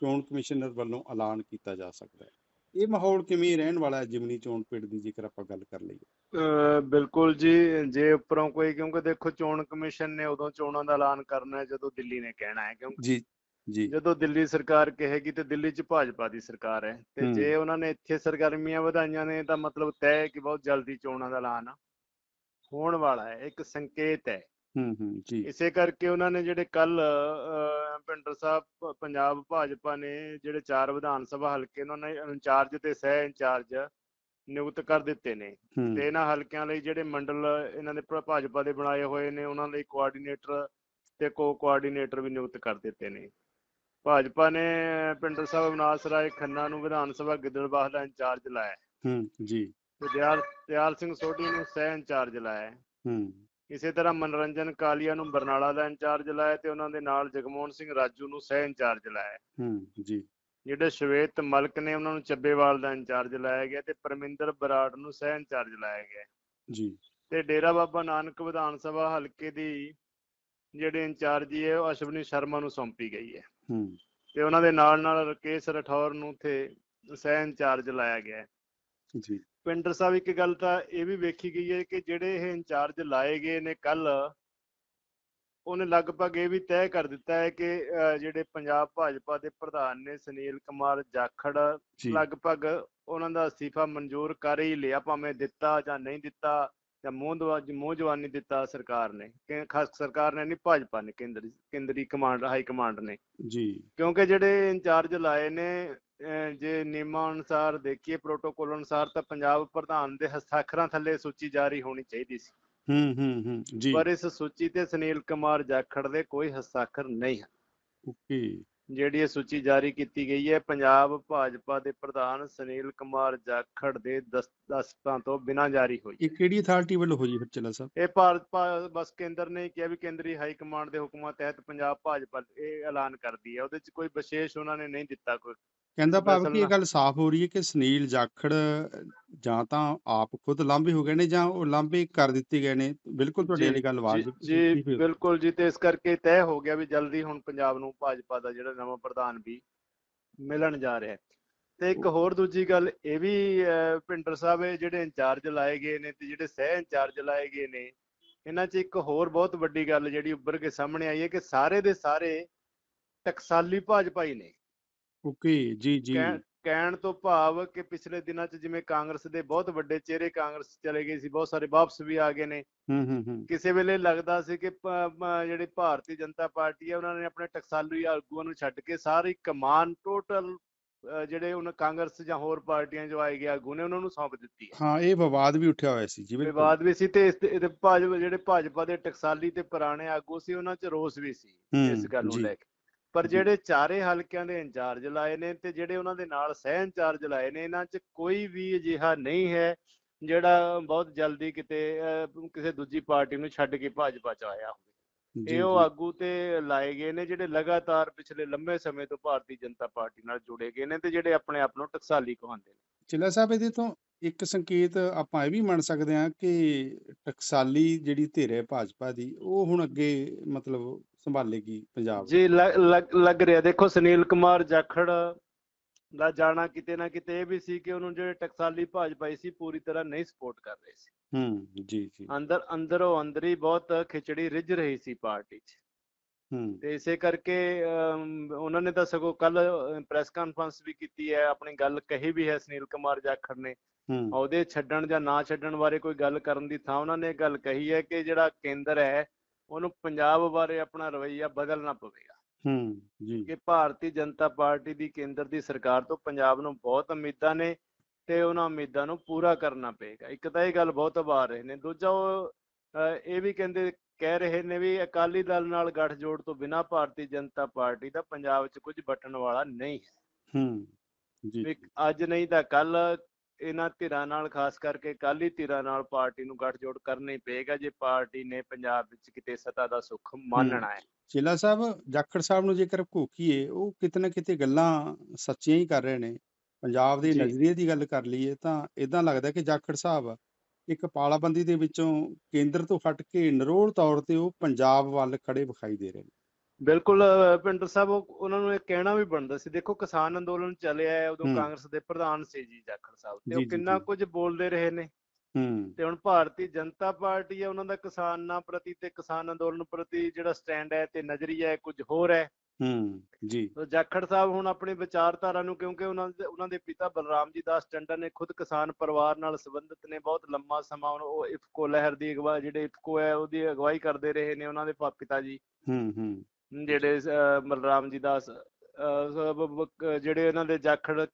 ਚੋਣ ਕਮਿਸ਼ਨਰ ਵੱਲੋਂ ਐਲਾਨ ਕੀਤਾ ਜਾ ਸਕਦਾ ਹੈ। ਇਹ ਮਾਹੌਲ ਕਿਵੇਂ ਰਹਿਣ ਵਾਲਾ ਹੈ ਜਿਮਨੀ ਚੋਣ ਪੇੜ ਦੀ ਜੇਕਰ ਆਪਾਂ ਗੱਲ ਕਰ ਲਈਏ? ਬਿਲਕੁਲ ਜੀ ਜੇ ਉੱਪਰੋਂ ਕੋਈ ਕਿਉਂਕਿ ਦੇਖੋ ਚੋਣ ਕਮਿਸ਼ਨ ਨੇ ਉਦੋਂ ਚੋਣਾਂ ਦਾ ਐਲਾਨ ਕਰਨਾ ਹੈ ਜਦੋਂ ਦਿੱਲੀ ਨੇ ਕਹਿਣਾ ਹੈ ਕਿਉਂਕਿ ਜੀ। ਜਦੋਂ ਦਿੱਲੀ ਸਰਕਾਰ ਕਹੇਗੀ ਤੇ ਦਿੱਲੀ 'ਚ ਭਾਜਪਾ ਦੀ ਸਰਕਾਰ ਹੈ ਤੇ। ਜੇ ਉਹਨਾਂ ਨੇ ਇੱਥੇ ਸਰਗਰਮੀਆਂ ਵਧਾਈਆਂ ਨੇ ਤਾਂ ਮਤਲਬ ਤੈਅ ਹੈ ਕਿ ਬਹੁਤ ਜਲਦੀ ਚੋਣਾਂ ਦਾ ਐਲਾਨ ਹੋਣ ਵਾਲਾ ਹੈ ਇੱਕ ਸੰਕੇਤ ਹੈ। ਹੂੰ ਹੂੰ ਜੀ। ਇਸੇ ਕਰਕੇ ਉਹਨਾਂ ਨੇ ਜਿਹੜੇ ਕੱਲ ਭਿੰਡਰ ਸਾਹਿਬ ਪੰਜਾਬ ਭਾਜਪਾ ਨੇ ਜਿਹੜੇ ਚਾਰ ਵਿਧਾਨ ਸਭਾ ਹਲਕੇ ਨੇ ਉਹਨਾਂ ਨੇ ਇੰਚਾਰਜ ਤੇ ਸਹਿ ਇੰਚਾਰਜ ਨਿਯੁਕਤ ਕਰ ਦਿੱਤੇ ਨੇ। ਤੇ ਇਹਨਾਂ ਹਲਕਿਆਂ ਲਈ ਜਿਹੜੇ ਮੰਡਲ ਇਹਨਾਂ ਦੇ ਭਾਜਪਾ ਦੇ ਬਣਾਏ ਹੋਏ ਨੇ ਉਹਨਾਂ ਲਈ ਕੋਆਰਡੀਨੇਟਰ ਤੇ ਕੋ ਕੋਆਰਡੀਨੇਟਰ ਵੀ ਨਿਯੁਕਤ ਕਰ ਦਿੱਤੇ ਨੇ। ਭਾਜਪਾ ਨੇ ਪਿੰਡਰ ਸਾਹਿਬ ਅਵਿਨਾਸ਼ ਰਾਏ ਖੰਨਾ ਨੂੰ ਵਿਧਾਨ ਸਭਾ ਗਿੱਦੜਬਾਹ ਦਾ ਇੰਚਾਰਜ ਲਾਇਆ। ਹੈ ਜੀ। ਤੇ ਦਿਆਲ ਦਿਆਲ ਸਿੰਘ ਸੋਢੀ ਨੂੰ ਸਹਿ ਇੰਚਾਰਜ ਲਾਇਆ। ਹੈ। ਇਸੇ ਤਰ੍ਹਾਂ ਮਨੋਰੰਜਨ ਕਾਲੀਆ ਨੂੰ ਬਰਨਾਲਾ ਦਾ ਇੰਚਾਰਜ ਲਾਇਆ ਤੇ ਉਹਨਾਂ ਦੇ ਨਾਲ ਜਗਮੋਹਨ ਸਿੰਘ ਰਾਜੂ ਨੂੰ ਸਹਿ ਇੰਚਾਰਜ ਲਾਇਆ। ਹੈ। ਜੀ। ਜਿਹੜੇ ਸ਼ਵੇਤ ਮਲਕ ਨੇ ਉਹਨਾਂ ਨੂੰ ਚੱਬੇਵਾਲ ਦਾ ਇੰਚਾਰਜ ਲਾਇਆ ਗਿਆ ਤੇ ਪਰਮਿੰਦਰ ਬਰਾੜ ਨੂੰ ਸਹਿ ਇੰਚਾਰਜ ਲਾਇਆ ਗਿਆ। ਜੀ। ਤੇ ਡੇਰਾ ਬਾਬਾ ਨਾਨਕ ਵਿਧਾਨ ਸਭਾ ਹਲਕੇ ਦੀ ਜਿਹੜੀ ਇੰਚਾਰਜੀ ਹੈ ਉਹ ਅਸ਼ਵਨੀ ਸ਼ਰਮਾ ਨੂੰ ਸੌਂਪੀ ਗਈ ਹੈ। ਹੂੰ। ਤੇ ਉਹਨਾਂ ਦੇ ਨਾਲ ਨਾਲ ਰਕੇਸ਼ ਰਠੌਰ ਨੂੰ ਉੱਥੇ ਸਹਿ ਇੰਚਾਰਜ ਲਾਇਆ ਗਿਆ ਜੀ। ਪਿੰਡਰ ਸਾਹਿਬ ਇੱਕ ਗੱਲ ਤਾਂ ਇਹ ਵੀ ਵੇਖੀ ਗਈ ਹੈ ਕਿ ਜਿਹੜੇ ਇਹ ਇੰਚਾਰਜ ਲਾਏ ਗਏ ਨੇ ਕੱਲ ਉਹਨੇ ਲਗਭਗ ਇਹ ਵੀ ਤੈਅ ਕਰ ਦਿੱਤਾ ਹੈ ਕਿ ਜਿਹੜੇ ਪੰਜਾਬ ਭਾਜਪਾ ਦੇ ਪ੍ਰਧਾਨ ਨੇ ਸੁਨੀਲ ਕੁਮਾਰ ਜਾਖੜ ਲਗਭਗ ਉਹਨਾਂ ਦਾ ਅਸਤੀਫਾ ਮਨਜ਼ੂਰ ਕਰ ਹੀ ਲਿਆ ਭਾਵੇਂ ਦਿੱਤਾ ਜਾਂ ਨਹੀਂ ਦਿੱਤਾ। ਜਾਂ ਮੂੰਹ ਮੂੰਹ ਜਵਾਨੀ ਦਿੱਤਾ ਸਰਕਾਰ ਨੇ ਖਾਸ ਸਰਕਾਰ ਨੇ ਨਹੀਂ ਭਾਜਪਾ ਨੇ ਕੇਂਦਰੀ ਕੇਂਦਰੀ ਕਮਾਂਡ ਹਾਈ ਕਮਾਂਡ ਨੇ। ਜੀ। ਕਿਉਂਕਿ ਜਿਹੜੇ ਇੰਚਾਰਜ ਲਾਏ ਨੇ ਜੇ ਨਿਯਮਾਂ ਅਨੁਸਾਰ ਦੇਖੀਏ ਪ੍ਰੋਟੋਕੋਲ ਅਨੁਸਾਰ ਤਾਂ ਪੰਜਾਬ ਪ੍ਰਧਾਨ ਦੇ ਹਸਤਾਖਰਾਂ ਥੱਲੇ ਸੂਚੀ ਜਾਰੀ ਹੋਣੀ ਚਾਹੀਦੀ ਸੀ। ਹੂੰ ਹੂੰ ਹੂੰ ਜੀ। ਪਰ ਇਸ ਸੂਚੀ ਤੇ ਸੁਨੀਲ ਕੁਮਾਰ ਜਾਖੜ ਦੇ ਕੋਈ ਹਸਤਾਖਰ ਨਹੀਂ ਹਨ। ਓਕੇ। ਜਿਹੜੀ ਇਹ ਸੂਚੀ ਜਾਰੀ ਕੀਤੀ ਗਈ ਹੈ ਪੰਜਾਬ ਭਾਜਪਾ ਦੇ ਪ੍ਰਧਾਨ ਸੁਨੀਲ ਕੁਮਾਰ ਜਾਖੜ ਦੇ ਦਸ- ਦਸਤਾਂ ਤੋਂ ਬਿਨਾਂ ਜਾਰੀ ਹੋਈ। ਇਹ ਕਿਹੜੀ ਅਥਾਰਟੀ ਵੱਲੋਂ ਹੋਈ ਫਿਰ ਚਿੱਲਾ ਸਾਹਿਬ? ਇਹ ਭਾਰਤ ਭਾ- ਬਸ ਕੇਂਦਰ ਨੇ ਕਿਹਾ ਵੀ ਕੇਂਦਰੀ ਹਾਈ ਕਮਾਂਡ ਦੇ ਹੁਕਮਾਂ ਤਹਿਤ ਪੰਜਾਬ ਭਾਜਪਾ ਇਹ ਐਲਾਨ ਕਰਦੀ ਹੈ। ਉਹਦੇ 'ਚ ਕੋਈ ਵਿਸ਼ੇਸ਼ ਉਹਨਾਂ ਨੇ ਨਹੀਂ ਦਿੱਤਾ ਕੋਈ। ਕਹਿੰਦਾ ਭਾਵ ਕਿ ਇਹ ਗੱਲ ਸਾਫ਼ ਹੋ ਰਹੀ ਹੈ ਕਿ ਸੁਨੀਲ ਜਾਖੜ ਜਾਂ ਤਾਂ ਆਪ ਖੁਦ ਲਾਂਭੇ ਹੋ ਗਏ ਨੇ ਜਾਂ ਉਹ ਲਾਂਭੇ ਕਰ ਦਿੱਤੇ ਗਏ ਨੇ। ਬਿਲਕੁਲ ਤੁਹਾਡੀ ਵਾਲੀ ਗੱਲ ਜੀ ਵਾਜਬ ਜੀ। ਬਿਲਕੁਲ ਜੀ ਤੇ ਇਸ ਕਰਕੇ ਤੈਅ ਹੋ ਗਿਆ ਵੀ ਜਲਦੀ ਹੁਣ ਪੰਜਾਬ ਨੂੰ ਭਾਜਪਾ ਦਾ ਜਿਹੜਾ ਨਵਾਂ ਪ੍ਰਧਾਨ ਵੀ ਮਿਲਣ ਜਾ ਰਿਹਾ ਹੈ। ਤੇ ਇੱਕ ਹੋਰ ਦੂਜੀ ਗੱਲ ਇਹ ਵੀ ਭਿੰਡਰ ਸਾਹਿਬ ਇਹ ਜਿਹੜੇ ਇੰਚਾਰਜ ਲਾਏ ਗਏ ਨੇ ਤੇ ਜਿਹੜੇ ਸਹਿ ਇੰਚਾਰਜ ਲਾਏ ਗਏ ਨੇ ਇਹਨਾਂ 'ਚ ਇੱਕ ਹੋਰ ਬਹੁਤ ਵੱਡੀ ਗੱਲ ਜਿਹੜੀ ਉੱਭਰ ਕੇ ਸਾਹਮਣੇ ਆਈ ਹੈ ਕਿ ਸਾਰੇ ਦੇ ਸਾਰੇ ਟਕਸਾਲੀ ਭਾਜਪਾਈ ਨੇ। ਓਕੇ ਜੀ ਜੀ। ਕਹਿ- ਕਹਿਣ ਤੋਂ ਭਾਵ ਕਿ ਪਿਛਲੇ ਦਿਨਾਂ 'ਚ ਜਿਵੇਂ ਕਾਂਗਰਸ ਦੇ ਬਹੁਤ ਵੱਡੇ ਚਿਹਰੇ ਕਾਂਗਰਸ 'ਚ ਚਲੇ ਗਏ ਸੀ ਬਹੁਤ ਸਾਰੇ ਵਾਪਸ ਵੀ ਆ ਗਏ ਨੇ। ਹੂੰ ਹੂੰ ਹੂੰ। ਕਿਸੇ ਵੇਲੇ ਲੱਗਦਾ ਸੀ ਕਿ ਪ- ਮ- ਜਿਹੜੀ ਭਾਰਤੀ ਜਨਤਾ ਪਾਰਟੀ ਹੈ ਉਹਨਾਂ ਨੇ ਆਪਣੇ ਟਕਸਾਲੀ ਆਗੂਆਂ ਨੂੰ ਛੱਡ ਕੇ ਸਾਰੀ ਕਮਾਨ ਟੋਟਲ ਜਿਹੜੇ ਉਹਨਾਂ ਕਾਂਗਰਸ ਜਾਂ ਹੋਰ ਪਾਰਟੀਆਂ ਜੋ ਆਏ ਗਏ ਆਗੂ ਨੇ ਉਹਨਾਂ ਨੂੰ ਸੌਂਪ ਦਿੱਤੀ ਹੈ। ਹਾਂ ਇਹ ਵਿਵਾਦ ਵੀ ਉੱਠਿਆ ਹੋਇਆ ਸੀ ਜੀ ਬਿਲਕੁਲ। ਵਿਵਾਦ ਵੀ ਸੀ ਤੇ ਇਸ ਇਹਦੇ ਭਾਜਪਾ ਜਿਹੜੇ ਭਾਜਪਾ ਦੇ ਟਕਸਾਲੀ ਤੇ ਪੁਰਾਣੇ ਆਗੂ ਸੀ ਉਹਨਾਂ 'ਚ ਰੋਸ ਵੀ ਸੀ ਇਸ ਗੱਲ ਨੂੰ ਜੀ। ਲੈ ਕੇ। ਪਰ। ਜਿਹੜੇ ਚਾਰੇ ਹਲਕਿਆਂ ਦੇ ਇੰਚਾਰਜ ਲਾਏ ਨੇ ਤੇ ਜਿਹੜੇ ਉਹਨਾਂ ਦੇ ਨਾਲ ਸਹਿ ਇੰਚਾਰਜ ਲਾਏ ਨੇ ਇਹਨਾਂ 'ਚ ਕੋਈ ਵੀ ਅਜਿਹਾ ਨਹੀਂ ਹੈ ਜਿਹੜਾ ਬਹੁਤ ਜਲਦੀ ਕਿਤੇ ਕਿਸੇ ਦੂਜੀ ਪਾਰਟੀ ਨੂੰ ਛੱਡ ਕੇ ਭਾਜਪਾ 'ਚ ਆਇਆ ਹੋਵੇ। ਇਹ ਉਹ ਆਗੂ ਤੇ ਲਾਏ ਗਏ ਨੇ ਜਿਹੜੇ ਲਗਾਤਾਰ ਪਿਛਲੇ ਲੰਬੇ ਸਮੇਂ ਤੋਂ ਭਾਰਤੀ ਜਨਤਾ ਪਾਰਟੀ ਨਾਲ ਜੁੜੇ ਗਏ ਨੇ ਤੇ ਜਿਹੜੇ ਆਪਣੇ ਆਪ ਨੂੰ ਟਕਸਾਲੀ ਕਹਾਉਂਦੇ ਨੇ। ਚਿਲਾ ਸਾਹਿਬ ਇਹਦੇ ਤੋਂ ਇੱਕ ਸੰਕੇਤ ਆਪਾਂ ਇਹ ਵੀ ਮੰਨ ਸਕਦੇ ਹਾਂ ਕਿ ਟਕਸਾਲੀ ਜਿਹੜੀ ਧਿਰ ਹੈ ਭਾਜਪਾ ਦੀ ਉਹ ਹੁਣ ਅੱਗੇ ਮਤਲਬ ਸੰਭਾਲੇਗੀ ਪੰਜਾਬ ਜੀ ਲੱਗ ਰਿਹਾ। ਦੇਖੋ ਸੁਨੀਲ ਕੁਮਾਰ ਜਾਖੜ ਦਾ ਜਾਣਾ ਕਿਤੇ ਨਾ ਕਿਤੇ ਇਹ ਵੀ ਸੀ ਕਿ ਉਹਨੂੰ ਜਿਹੜੇ ਟਕਸਾਲੀ ਭਾਜਪਾਈ ਸੀ ਪੂਰੀ ਤਰ੍ਹਾਂ ਨਹੀਂ ਸਪੋਰਟ ਕਰ ਰਹੇ ਸੀ। ਹੂੰ ਜੀ ਜੀ। ਅੰਦਰ ਅੰਦਰੋਂ ਅੰਦਰ ਹੀ ਬਹੁਤ ਖਿਚੜੀ ਰਿੱਝ ਰਹੀ ਸੀ ਪਾਰਟੀ 'ਚ। ਹੂੰ। ਤੇ ਇਸੇ ਕਰਕੇ ਉਹਨਾਂ ਨੇ ਤਾਂ ਸਗੋਂ ਕੱਲ ਪ੍ਰੈਸ ਕਾਨਫਰੰਸ ਵੀ ਕੀਤੀ ਹੈ ਆਪਣੀ ਗੱਲ ਕਹੀ ਵੀ ਹੈ ਸੁਨੀਲ ਕੁਮਾਰ ਜਾਖੜ ਨੇ। ਹੂੰ। ਅਹੁਦੇ ਛੱਡਣ ਜਾਂ ਨਾ ਛੱਡਣ ਬਾਰੇ ਕੋਈ ਗੱਲ ਕਰਨ ਦੀ ਥਾਂ ਉਹਨਾਂ ਨੇ ਇਹ ਗੱਲ ਕਹੀ ਹੈ ਕਿ ਜਿਹੜਾ ਕੇਂਦਰ ਹੈ ਉਹਨੂੰ ਪੰਜਾਬ ਬਾਰੇ ਆਪਣਾ ਰਵੱਈਆ ਬਦਲਣਾ ਪਵੇਗਾ। ਹੂੰ ਜੀ। ਕਿ ਭਾਰਤੀ ਜਨਤਾ ਪਾਰਟੀ ਦੀ ਕੇਂਦਰ ਦੀ ਸਰਕਾਰ ਤੋਂ ਪੰਜਾਬ ਨੂੰ ਬਹੁਤ ਉਮੀਦਾਂ ਨੇ ਤੇ ਉਹਨਾਂ ਉਮੀਦਾਂ ਨੂੰ ਪੂਰਾ ਕਰਨਾ ਪਏਗਾ ਇੱਕ ਤਾਂ ਇਹ ਗੱਲ ਬਹੁਤ ਆਭਾਰ ਰਹੇ ਨੇ। ਦੂਜਾ ਉਹ ਇਹ ਵੀ ਕਹਿੰਦੇ ਕਹਿ ਰਹੇ ਨੇ ਵੀ ਅਕਾਲੀ ਦਲ ਨਾਲ ਗੱਠਜੋੜ ਤੋਂ ਬਿਨਾਂ ਭਾਰਤੀ ਜਨਤਾ ਪਾਰਟੀ ਦਾ ਪੰਜਾਬ 'ਚ ਕੁਝ ਬਟਣ ਵਾਲਾ ਨਹੀਂ ਹੈ। ਹੂੰ ਜੀ। ਅੱਜ ਨਹੀਂ ਤਾਂ ਕੱਲ ਇਹਨਾਂ ਧਿਰਾਂ ਨਾਲ ਖਾਸ ਕਰਕੇ ਅਕਾਲੀ ਧਿਰਾਂ ਨਾਲ ਪਾਰਟੀ ਨੂੰ ਗੱਠਜੋੜ ਕਰਨਾ ਪਏਗਾ ਜੇ ਪਾਰਟੀ ਨੇ ਪੰਜਾਬ ਵਿੱਚ ਕਿਤੇ ਸੱਤਾ ਦਾ ਸੁੱਖ ਮਾਨਣਾ ਹੈ ਚੇਲਾ ਸਾਹਿਬ ਜਾਖੜ ਸਾਹਿਬ ਨੂੰ ਜੇਕਰ ਘੋਖੀਏ ਉਹ ਕਿਤੇ ਨਾ ਕਿਤੇ ਗੱਲਾਂ ਸੱਚੀਆਂ ਹੀ ਕਰ ਰਹੇ ਨੇ। ਪੰਜਾਬ ਦੇ। ਨਜ਼ਰੀਏ ਦੀ ਗੱਲ ਕਰ ਲਈਏ ਤਾਂ ਇਦਾਂ ਲੱਗਦਾ ਕਿ ਜਾਖੜ ਸਾਹਿਬ ਇੱਕ ਪਾਲਾਬੰਦੀ ਦੇ ਵਿੱਚੋਂ ਕੇਂਦਰ ਤੋਂ ਹਟ ਕੇ ਨਿਰੋਲ ਤੌਰ ਤੇ ਉਹ ਪੰਜਾਬ ਵੱਲ ਖੜੇ ਵਿਖਾਈ ਦੇ ਰਹੇ ਨੇ। ਬਿਲਕੁਲ ਪਿੰਡਰ ਸਾਹਿਬ ਉਹ- ਉਹਨਾਂ ਨੂੰ ਇਹ ਕਹਿਣਾ ਵੀ ਬਣਦਾ ਸੀ ਦੇਖੋ ਕਿਸਾਨ ਅੰਦੋਲਨ ਚੱਲਿਆ ਹੈ ਉਦੋਂ। ਕਾਂਗਰਸ ਦੇ ਪ੍ਰਧਾਨ ਸੀ ਜੀ ਜਾਖੜ ਸਾਹਿਬ ਤੇ ਉਹ ਕਿੰਨਾ। ਕੁਝ ਬੋਲਦੇ ਰਹੇ ਨੇ। ਹੂੰ। ਤੇ ਹੁਣ ਭਾਰਤੀ ਜਨਤਾ ਪਾਰਟੀ ਹੈ ਉਹਨਾਂ ਦਾ ਕਿਸਾਨਾਂ ਪ੍ਰਤੀ ਤੇ ਕਿਸਾਨ ਅੰਦੋਲਨ ਪ੍ਰਤੀ ਜਿਹੜਾ ਸਟੈਂਡ ਹੈ ਤੇ ਨਜ਼ਰੀਆ ਹੈ ਕੁਝ ਹੋਰ ਹੈ। ਹੂੰ ਜੀ। ਤੋ ਜਾਖੜ ਸਾਹਿਬ ਹੁਣ ਆਪਣੀ ਵਿਚਾਰਧਾਰਾ ਨੂੰ ਕਿਉਂਕਿ ਉਹਨਾਂ ਦੇ ਉਹਨਾਂ ਦੇ ਪਿਤਾ ਬਲਰਾਮ ਜੀ ਦਾਸ ਟੰਡਨ ਨੇ ਖੁਦ ਕਿਸਾਨ ਪਰਿਵਾਰ ਨਾਲ ਸੰਬੰਧਿਤ ਨੇ ਬਹੁਤ ਲੰਮਾ ਸਮਾਂ ਉਹ- ਇਫਕੋ ਲਹਿਰ ਦੀ ਅਗਵਾ ਜਿਹੜੇ ਇਫਕੋ ਹੈ ਉਹਦੀ ਅਗਵਾਈ ਕਰਦੇ ਰਹੇ ਨੇ ਉਹਨਾਂ ਦੇ ਪਿਤਾ ਜੀ। ਹੂੰ ਹੂੰ। ਜਿਹੜੇ ਬਲਰਾਮ ਜੀ ਬ- ਜਿਹੜੇ ਇਹਨਾਂ ਦੇ ਜਾਖੜ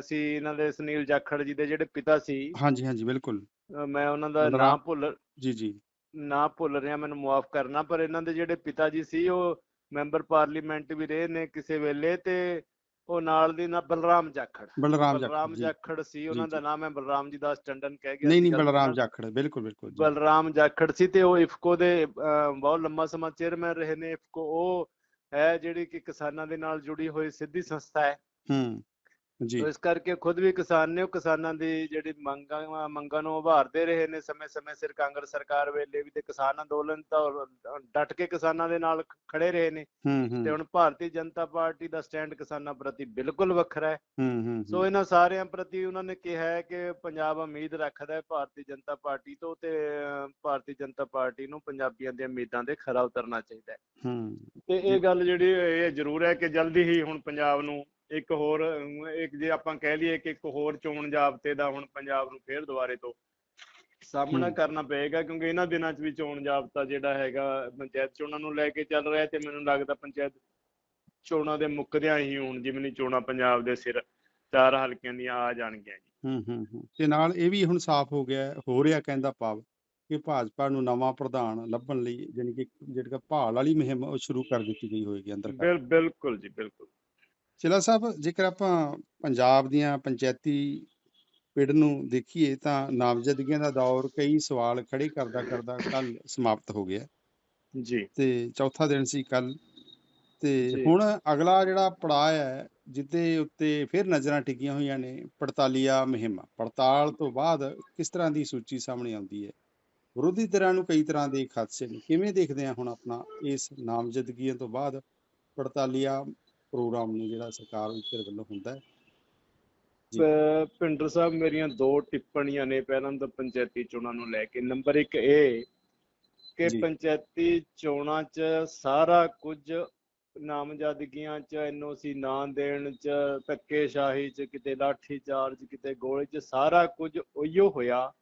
ਸੀ ਇਹਨਾਂ ਦੇ ਸੁਨੀਲ ਜਾਖੜ ਜੀ ਦੇ ਜਿਹੜੇ ਪਿਤਾ ਸੀ। ਹਾਂਜੀ ਹਾਂਜੀ ਬਿਲਕੁਲ। ਮੈਂ ਉਹਨਾਂ ਦਾ ਨਾਮ ਭੁੱਲ ਜੀ ਜੀ। ਨਾ ਭੁੱਲ ਰਿਹਾ ਮੈਨੂੰ ਮਾਫ ਕਰਨਾ ਪਰ ਇਹਨਾਂ ਦੇ ਜਿਹੜੇ ਪਿਤਾ ਜੀ ਸੀ ਉਹ ਮੈਂਬਰ ਪਾਰਲੀਮੈਂਟ ਵੀ ਰਹੇ ਨੇ ਕਿਸੇ ਵੇਲੇ ਤੇ ਉਹ ਨਾਲ ਦੀ ਨਾਲ ਬਲਰਾਮ ਜਾਖੜ। ਬਲਰਾਮ ਜਾਖੜ ਸੀ ਉਹਨਾਂ ਦਾ। ਨਾਮ ਹੈ ਬਲਰਾਮ ਜੀ ਦਾਸ ਟੰਡਨ ਕਹਿ ਗਿਆ ਨਹੀਂ ਨਹੀਂ ਬਲਰਾਮ। ਜਾਖੜ ਬਿਲਕੁਲ ਬਿਲਕੁਲ ਬਲਰਾਮ ਜਾਖੜ ਸੀ ਤੇ ਉਹ ਇਫਕੋ ਦੇ ਬਹੁਤ ਲੰਮਾ ਸਮਾਂ ਚੇਅਰਮੈਨ ਰਹੇ ਨੇ। ਇਫਕੋ ਉਹ ਹੈ ਜਿਹੜੀ ਕਿ ਕਿਸਾਨਾਂ ਦੇ ਨਾਲ ਜੁੜੀ ਹੋਈ ਸਿੱਧੀ ਸੰਸਥਾ ਹੈ। ਹੂੰ। ਜੀ। ਇਸ ਕਰਕੇ ਖੁਦ ਵੀ ਕਿਸਾਨ ਨੇ ਉਹ ਕਿਸਾਨਾਂ ਦੀ ਜਿਹੜੀ ਮੰਗਾਂ ਮੰਗਾਂ ਨੂੰ ਉਭਾਰਦੇ ਰਹੇ ਨੇ ਸਮੇਂ-ਸਮੇਂ ਸਿਰ ਕਾਂਗਰਸ ਸਰਕਾਰ ਵੇਲੇ ਵੀ ਤੇ ਕਿਸਾਨ ਅੰਦੋਲਨ ਤਾਂ ਡਟ ਕੇ ਕਿਸਾਨਾਂ ਦੇ ਨਾਲ ਖੜੇ ਰਹੇ ਨੇ। ਹੂੰ ਤੇ ਹੁਣ ਭਾਰਤੀ ਜਨਤਾ ਪਾਰਟੀ ਦਾ ਸਟੈਂਡ ਕਿਸਾਨਾਂ ਪ੍ਰਤੀ ਬਿਲਕੁਲ ਵੱਖਰਾ ਹੈ। ਹੂੰ ਹੂੰ ਸੋ ਇਹਨਾਂ ਸਾਰਿਆਂ ਪ੍ਰਤੀ ਉਹਨਾਂ ਨੇ ਕਿਹਾ ਹੈ ਕਿ ਪੰਜਾਬ ਉਮੀਦ ਰੱਖਦਾ ਹੈ ਭਾਰਤੀ ਜਨਤਾ ਪਾਰਟੀ ਤੋਂ ਤੇ ਭਾਰਤੀ ਜਨਤਾ ਪਾਰਟੀ ਨੂੰ ਪੰਜਾਬੀਆਂ ਦੀਆਂ ਉਮੀਦਾਂ ਦੇ ਖਰਾ ਉਤਰਨਾ ਚਾਹੀਦਾ ਹੈ। ਹੂੰ। ਤੇ ਇਹ ਗੱਲ ਜਿਹੜੀ ਇਹ ਜ਼ਰੂਰ ਹੈ ਕਿ ਜਲਦੀ ਹੀ ਹੁਣ ਪੰਜਾਬ ਨੂੰ ਇੱਕ ਹੋਰ ਅਮ, ਇੱਕ ਜੇ ਆਪਾਂ ਕਹਿ ਲਈਏ ਕਿ ਇੱਕ ਹੋਰ ਚੋਣ ਜਾਬਤੇ ਦਾ ਹੁਣ ਪੰਜਾਬ ਨੂੰ ਫੇਰ ਦੁਬਾਰੇ ਤੋਂ ਸਾਹਮਣਾ ਹੂੰ। ਕਰਨਾ ਪਏਗਾ ਕਿਉਂਕਿ ਇਹਨਾਂ ਦਿਨਾਂ 'ਚ ਵੀ ਚੋਣ ਜਾਬਤਾ ਜਿਹੜਾ ਹੈਗਾ ਪੰਚਾਇਤ ਚੋਣਾਂ ਨੂੰ ਲੈ ਕੇ ਚੱਲ ਰਿਹਾ ਤੇ ਮੈਨੂੰ ਲੱਗਦਾ ਪੰਚਾਇਤ ਚੋਣਾਂ ਦੇ ਮੁੱਕਦਿਆਂ ਹੀ ਹੁਣ ਜਿਮਨੀ ਚੋਣਾਂ ਪੰਜਾਬ ਦੇ ਸਿਰ ਚਾਰ ਹਲਕਿਆਂ ਦੀਆਂ ਆ ਜਾਣਗੀਆਂ ਜੀ। ਹੂੰ ਹੂੰ ਹੂੰ। ਤੇ ਨਾਲ ਇਹ ਵੀ ਹੁਣ ਸਾਫ਼ ਹੋ ਗਿਆ ਹੈ, ਹੋ ਰਿਹਾ ਕਹਿੰਦਾ ਭਾਵ ਕਿ ਭਾਜਪਾ ਨੂੰ ਨਵਾਂ ਪ੍ਰਧਾਨ ਲੱਭਣ ਲਈ ਜਾਣੀ ਕਿ ਜਿਹੜਾ ਭਾਲ ਵਾਲੀ ਮੁਹਿੰਮ ਉਹ ਸ਼ੁਰੂ ਕਰ ਦਿੱਤੀ ਗਈ ਹੋਏਗੀ ਅੰਦਰ। ਬਿਲ ਬਿਲਕੁਲ ਜੀ ਬਿਲਕੁਲ। ਚਿਲਾ ਸਾਹਿਬ ਜੇਕਰ ਆਪਾਂ ਪੰਜਾਬ ਦੀਆਂ ਪੰਚਾਇਤੀ ਪਿੜ ਨੂੰ ਦੇਖੀਏ ਤਾਂ ਨਾਮਜ਼ਦਗੀਆਂ ਦਾ ਦੌਰ ਕਈ ਸਵਾਲ ਖੜੇ ਕਰਦਾ ਕਰਦਾ ਕੱਲ ਸਮਾਪਤ ਹੋ ਗਿਆ। ਜੀ। ਤੇ ਚੌਥਾ ਦਿਨ ਸੀ ਕੱਲ ਤੇ। ਹੁਣ ਅਗਲਾ ਜਿਹੜਾ ਪੜਾਅ ਹੈ ਜਿੱਦੇ ਉੱਤੇ ਫਿਰ ਨਜ਼ਰਾਂ ਟਿਕੀਆਂ ਹੋਈਆਂ ਨੇ ਪੜਤਾਲੀਆ ਮੁਹਿੰਮ। ਪੜਤਾਲ ਤੋਂ ਬਾਅਦ ਕਿਸ ਤਰ੍ਹਾਂ ਦੀ ਸੂਚੀ ਸਾਹਮਣੇ ਆਉਂਦੀ ਹੈ? ਵਿਰੋਧੀ ਧਿਰਾਂ ਨੂੰ ਕਈ ਤਰ੍ਹਾਂ ਦੇ ਖਦਸ਼ੇ ਨੇ। ਕਿਵੇਂ ਦੇਖਦੇ ਆ ਹੁਣ ਆਪਣਾ ਇਸ ਨਾਮਜ਼ਦਗੀਆਂ ਤੋਂ ਬਾਅਦ ਪੜਤਾਲੀਆ ਪ੍ਰੋਗਰਾਮ ਨੂੰ ਜਿਹੜਾ ਸਰਕਾਰ ਉੱਤੇ ਵੱਲੋਂ ਹੁੰਦਾ ਹੈ ਜੀ। ਪ- ਭਿੰਡਰ ਸਾਹਿਬ ਮੇਰੀਆਂ ਦੋ ਟਿੱਪਣੀਆਂ ਨੇ ਪਹਿਲਾਂ ਤਾਂ ਪੰਚਾਇਤੀ ਚੋਣਾਂ ਨੂੰ ਲੈ ਕੇ ਨੰਬਰ 1 ਇਹ ਕਿ। ਪੰਚਾਇਤੀ ਚੋਣਾਂ 'ਚ ਸਾਰਾ ਕੁਝ ਨਾਮਜ਼ਦਗੀਆਂ 'ਚ ਐਨਓਸੀ ਨਾ ਦੇਣ 'ਚ ਧੱਕੇਸ਼ਾਹੀ 'ਚ ਕਿਤੇ ਲਾਠੀ ਚਾਰਜ ਕਿਤੇ ਗੋਲੀ 'ਚ ਸਾਰਾ ਕੁਝ ਉਹੀਓ ਹੋਇਆ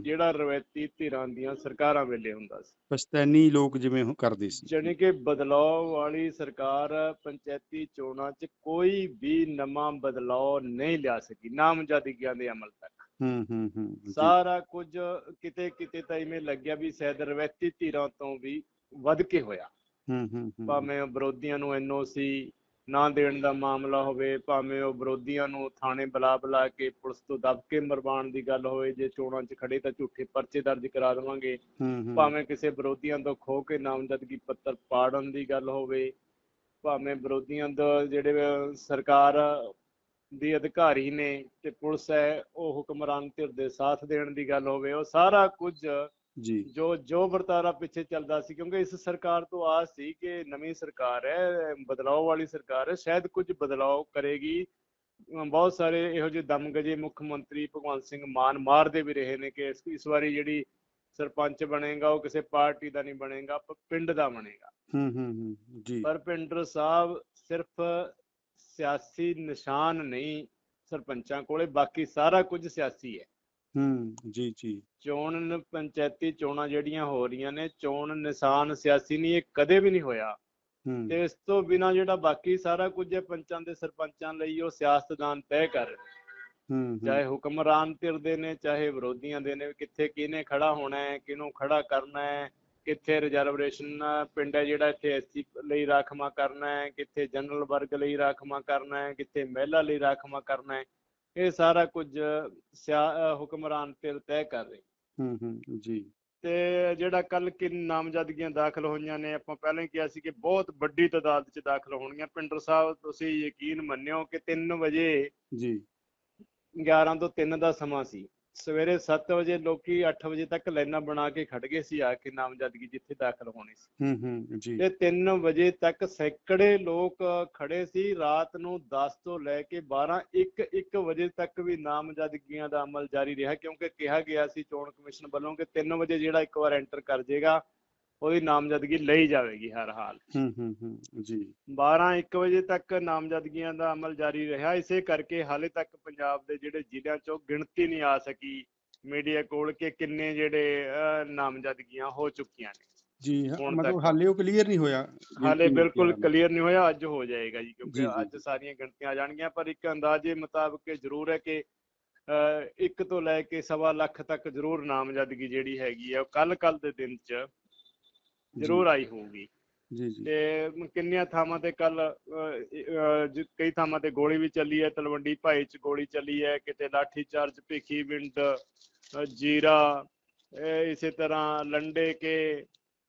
ਜਿਹੜਾ ਰਵਾਇਤੀ ਧਿਰਾਂ ਦੀਆਂ ਸਰਕਾਰਾਂ ਵੇਲੇ ਹੁੰਦਾ ਸੀ। ਪਛਤੈਨੀ ਲੋਕ ਜਿਵੇਂ ਉਹ ਕਰਦੇ ਸੀ। ਜਾਣੀ ਕਿ ਬਦਲਾਅ ਵਾਲੀ ਸਰਕਾਰ ਪੰਚਾਇਤੀ ਚੋਣਾਂ 'ਚ ਕੋਈ ਵੀ ਨਵਾਂ ਬਦਲਾਅ ਨਹੀਂ ਲਿਆ ਸਕੀ ਨਾਮਜ਼ਦਗੀਆਂ ਦੇ ਅਮਲ ਤੱਕ। ਹੂੰ ਹੂੰ ਹੂੰ। ਸਾਰਾ ਕੁਝ ਕਿਤੇ ਕਿਤੇ ਤਾਂ ਇਵੇਂ ਲੱਗਿਆ ਵੀ ਸ਼ਾਇਦ ਰਵਾਇਤੀ ਧਿਰਾਂ ਤੋਂ ਵੀ ਵੱਧ ਕੇ ਹੋਇਆ। ਹੂੰ ਹੂੰ ਭਾਵੇਂ ਵਿਰੋਧੀਆਂ ਨੂੰ ਐਨਓਸੀ ਨਾ ਦੇਣ ਦਾ ਮਾਮਲਾ ਹੋਵੇ ਭਾਵੇਂ ਉਹ ਵਿਰੋਧੀਆਂ ਨੂੰ ਥਾਣੇ ਬੁਲਾ ਬੁਲਾ ਕੇ ਪੁਲਿਸ ਤੋਂ ਦਬ ਕੇ ਮਰਵਾਉਣ ਦੀ ਗੱਲ ਹੋਵੇ ਜੇ ਚੋਣਾਂ 'ਚ ਖੜੇ ਤਾਂ ਝੂਠੇ ਪਰਚੇ ਦਰਜ ਕਰਾ ਦੇਵਾਂਗੇ। ਭਾਵੇਂ ਕਿਸੇ ਵਿਰੋਧੀਆਂ ਤੋਂ ਖੋ ਕੇ ਨਾਮਜ਼ਦਗੀ ਪੱਤਰ ਪਾੜਨ ਦੀ ਗੱਲ ਹੋਵੇ ਭਾਵੇਂ ਵਿਰੋਧੀਆਂ ਦਾ ਜਿਹੜੇ ਸਰਕਾਰ ਦੀ ਅਧਿਕਾਰੀ ਨੇ ਤੇ ਪੁਲਿਸ ਹੈ ਉਹ ਹੁਕਮਰਾਨ ਧਿਰ ਦੇ ਸਾਥ ਦੇਣ ਦੀ ਗੱਲ ਹੋਵੇ ਉਹ ਸਾਰਾ ਕੁਝ ਜੀ। ਜੋ ਜੋ ਵਰਤਾਰਾ ਪਿੱਛੇ ਚੱਲਦਾ ਸੀ ਕਿਉਂਕਿ ਇਸ ਸਰਕਾਰ ਤੋਂ ਆਸ ਸੀ ਕਿ ਨਵੀਂ ਸਰਕਾਰ ਹੈ ਬਦਲਾਅ ਵਾਲੀ ਸਰਕਾਰ ਹੈ ਸ਼ਾਇਦ ਕੁਝ ਬਦਲਾਅ ਕਰੇਗੀ। ਬਹੁਤ ਸਾਰੇ ਇਹੋ ਜਿਹੇ ਦਮਗਜੇ ਮੁੱਖ ਮੰਤਰੀ ਭਗਵੰਤ ਸਿੰਘ ਮਾਨ ਮਾਰਦੇ ਵੀ ਰਹੇ ਨੇ ਕਿ ਇਸ ਵਾਰੀ ਜਿਹੜੀ ਸਰਪੰਚ ਬਣੇਗਾ ਉਹ ਕਿਸੇ ਪਾਰਟੀ ਦਾ ਨਹੀਂ ਬਣੇਗਾ ਪਿੰਡ ਦਾ ਬਣੇਗਾ। ਹੂੰ ਹੂੰ ਹੂੰ ਜੀ। ਪਰ ਪਿੰਡਰ ਸਾਹਿਬ ਸਿਰਫ ਸਿਆਸੀ ਨਿਸ਼ਾਨ ਨਹੀਂ ਸਰਪੰਚਾਂ ਕੋਲੇ ਬਾਕੀ ਸਾਰਾ ਕੁਝ ਸਿਆਸੀ ਹੈ। ਹੂੰ ਜੀ ਜੀ। ਚੋਣ ਨ- ਪੰਚਾਇਤੀ ਚੋਣਾਂ ਜਿਹੜੀਆਂ ਹੋ ਰਹੀਆਂ ਨੇ ਚੋਣ ਨਿਸ਼ਾਨ ਸਿਆਸੀ ਨਹੀਂ ਇਹ ਕਦੇ ਵੀ ਨਹੀਂ ਹੋਇਆ। ਹੂੰ। ਤੇ ਇਸ ਤੋਂ ਬਿਨਾ ਜਿਹੜਾ ਬਾਕੀ ਸਾਰਾ ਕੁਝ ਹੈ ਪੰਚਾਂ ਦੇ ਸਰਪੰਚਾਂ ਲਈ ਉਹ ਸਿਆਸਤਦਾਨ ਤੈਅ ਕਰ ਹੂੰ, ਚਾਹੇ ਹੁਕਮਰਾਨ ਧਿਰ ਦੇ ਨੇ ਚਾਹੇ ਵਿਰੋਧੀਆਂ ਦੇ ਨੇ ਕਿੱਥੇ ਕਿਹਨੇ ਖੜਾ ਹੋਣਾ ਹੈ ਕਿਹਨੂੰ ਖੜਾ ਕਰਨਾ ਹੈ ਕਿੱਥੇ ਰਿਜ਼ਰਵੇਸ਼ਨ ਪਿੰਡ ਹੈ ਜਿਹੜਾ ਇੱਥੇ ਐਸਸੀ ਲਈ ਰਾਖਵਾ ਕਰਨਾ ਹੈ ਕਿੱਥੇ ਜਨਰਲ ਵਰਗ ਲਈ ਰਾਖਵਾ ਕਰਨਾ ਹੈ ਕਿੱਥੇ ਮਹਿਲਾ ਲਈ ਰਾਖਵਾ ਕਰਨਾ ਹੈ। ਇਹ ਸਾਰਾ ਕੁਝ ਹੁਕਮਰਾਨ ਧਿਰ ਤੈਅ ਕਰ ਰਹੇ। ਹੂੰ ਹੂੰ ਜੀ। ਤੇ ਜਿਹੜਾ ਕੱਲ ਕਿੰਨ ਨਾਮਜ਼ਦਗੀਆਂ ਦਾਖਲ ਹੋਈਆਂ ਨੇ ਆਪਾਂ ਪਹਿਲਾਂ ਹੀ ਕਿਹਾ ਸੀ ਕਿ ਬਹੁਤ ਵੱਡੀ ਤਾਦਾਦ 'ਚ ਦਾਖਲ ਹੋਣਗੀਆਂ। ਪਿੰਡਰ ਸਾਹਿਬ ਤੁਸੀਂ ਯਕੀਨ ਮੰਨਿਓ ਕਿ 3 ਵਜੇ ਜੀ। 11 ਤੋਂ 3 ਦਾ ਸਮਾਂ ਸੀ। ਸਵੇਰੇ 7 ਵਜੇ ਲੋਕੀ 8 ਵਜੇ ਤੱਕ ਲਾਈਨਾਂ ਬਣਾ ਕੇ ਖੜ ਗਏ ਸੀ ਆ ਕੇ ਨਾਮਜ਼ਦਗੀ ਜਿੱਥੇ ਦਾਖਲ ਹੋਣੀ ਸੀ। ਹੂੰ ਹੂੰ ਜੀ। ਤੇ 3 ਵਜੇ ਤੱਕ ਸੈਂਕੜੇ ਲੋਕ ਖੜੇ ਸੀ। ਰਾਤ ਨੂੰ 10 ਤੋਂ ਲੈ ਕੇ 12 1 1 ਵਜੇ ਤੱਕ ਵੀ ਨਾਮਜ਼ਦਗੀਆਂ ਦਾ ਅਮਲ ਜਾਰੀ ਰਿਹਾ ਕਿਉਂਕਿ ਕਿਹਾ ਗਿਆ ਸੀ ਚੋਣ ਕਮਿਸ਼ਨ ਵੱਲੋਂ ਕਿ 3 ਵਜੇ ਜਿਹੜਾ ਇੱਕ ਵਾਰ ਐਂਟਰ ਕਰ ਜਾਏਗਾ ਉਹਦੀ ਨਾਮਜ਼ਦਗੀ ਲਈ ਜਾਵੇਗੀ ਹਰ ਹਾਲ ਹੂੰ ਹੂੰ ਹੂੰ ਜੀ। 12 1 ਵਜੇ ਤੱਕ ਨਾਮਜ਼ਦਗੀਆਂ ਦਾ ਅਮਲ ਜਾਰੀ ਰਿਹਾ। ਇਸੇ ਕਰਕੇ ਹਾਲੇ ਤੱਕ ਪੰਜਾਬ ਦੇ ਜਿਹੜੇ ਜ਼ਿਲ੍ਹਿਆਂ ਚੋਂ ਗਿਣਤੀ ਨਹੀਂ ਆ ਸਕੀ। ਮੀਡੀਆ ਕੋਲ ਕਿ ਕਿੰਨੇ ਜਿਹੜੇ ਨਾਮਜ਼ਦਗੀਆਂ ਹੋ ਚੁੱਕੀਆਂ ਨੇ। ਜੀ ਮਤਲਬ। ਹਾਲੇ ਉਹ ਕਲੀਅਰ ਨਹੀਂ ਹੋਇਆ। ਹਾਲੇ ਬਿਲਕੁਲ। ਕਲੀਅਰ ਨਹੀਂ ਹੋਇਆ। ਅੱਜ ਹੋ ਜਾਏਗਾ ਜੀ ਕਿਉਂਕਿ। ਅੱਜ ਸਾਰੀਆਂ ਗਿਣਤੀਆਂ ਆ ਜਾਣਗੀਆਂ। ਪਰ ਇੱਕ ਅੰਦਾਜ਼ੇ ਮੁਤਾਬਕ ਇਹ ਜ਼ਰੂਰ ਹੈ ਕਿ ਇੱਕ ਤੋਂ ਲੈ ਕੇ ਸਵਾ ਲੱਖ ਤੱਕ ਜ਼ਰੂਰ ਨਾਮਜ਼ਦਗੀ ਜਿਹੜੀ ਹੈਗੀ ਹੈ ਉਹ ਕੱਲ ਕੱਲ ਦੇ ਦਿਨ 'ਚ ਜ਼ਰੂਰ ਆਈ ਹੋਊਗੀ। ਜੀ ਜੀ। ਤੇ ਕਿੰਨੀਆਂ ਥਾਵਾਂ ਤੇ ਕੱਲ ਕਈ ਥਾਵਾਂ ਤੇ ਗੋਲੀ ਵੀ ਚੱਲੀ ਹੈ ਤਲਵੰਡੀ ਭਾਈ ਚ ਗੋਲੀ ਚੱਲੀ ਹੈ ਕਿਤੇ ਲਾਠੀ ਚਾਰਜ ਭਿੱਖੀ ਵਿੰਡ ਜੀਰਾ ਇਸੇ ਤਰ੍ਹਾਂ ਲੰਡੇ ਕੇ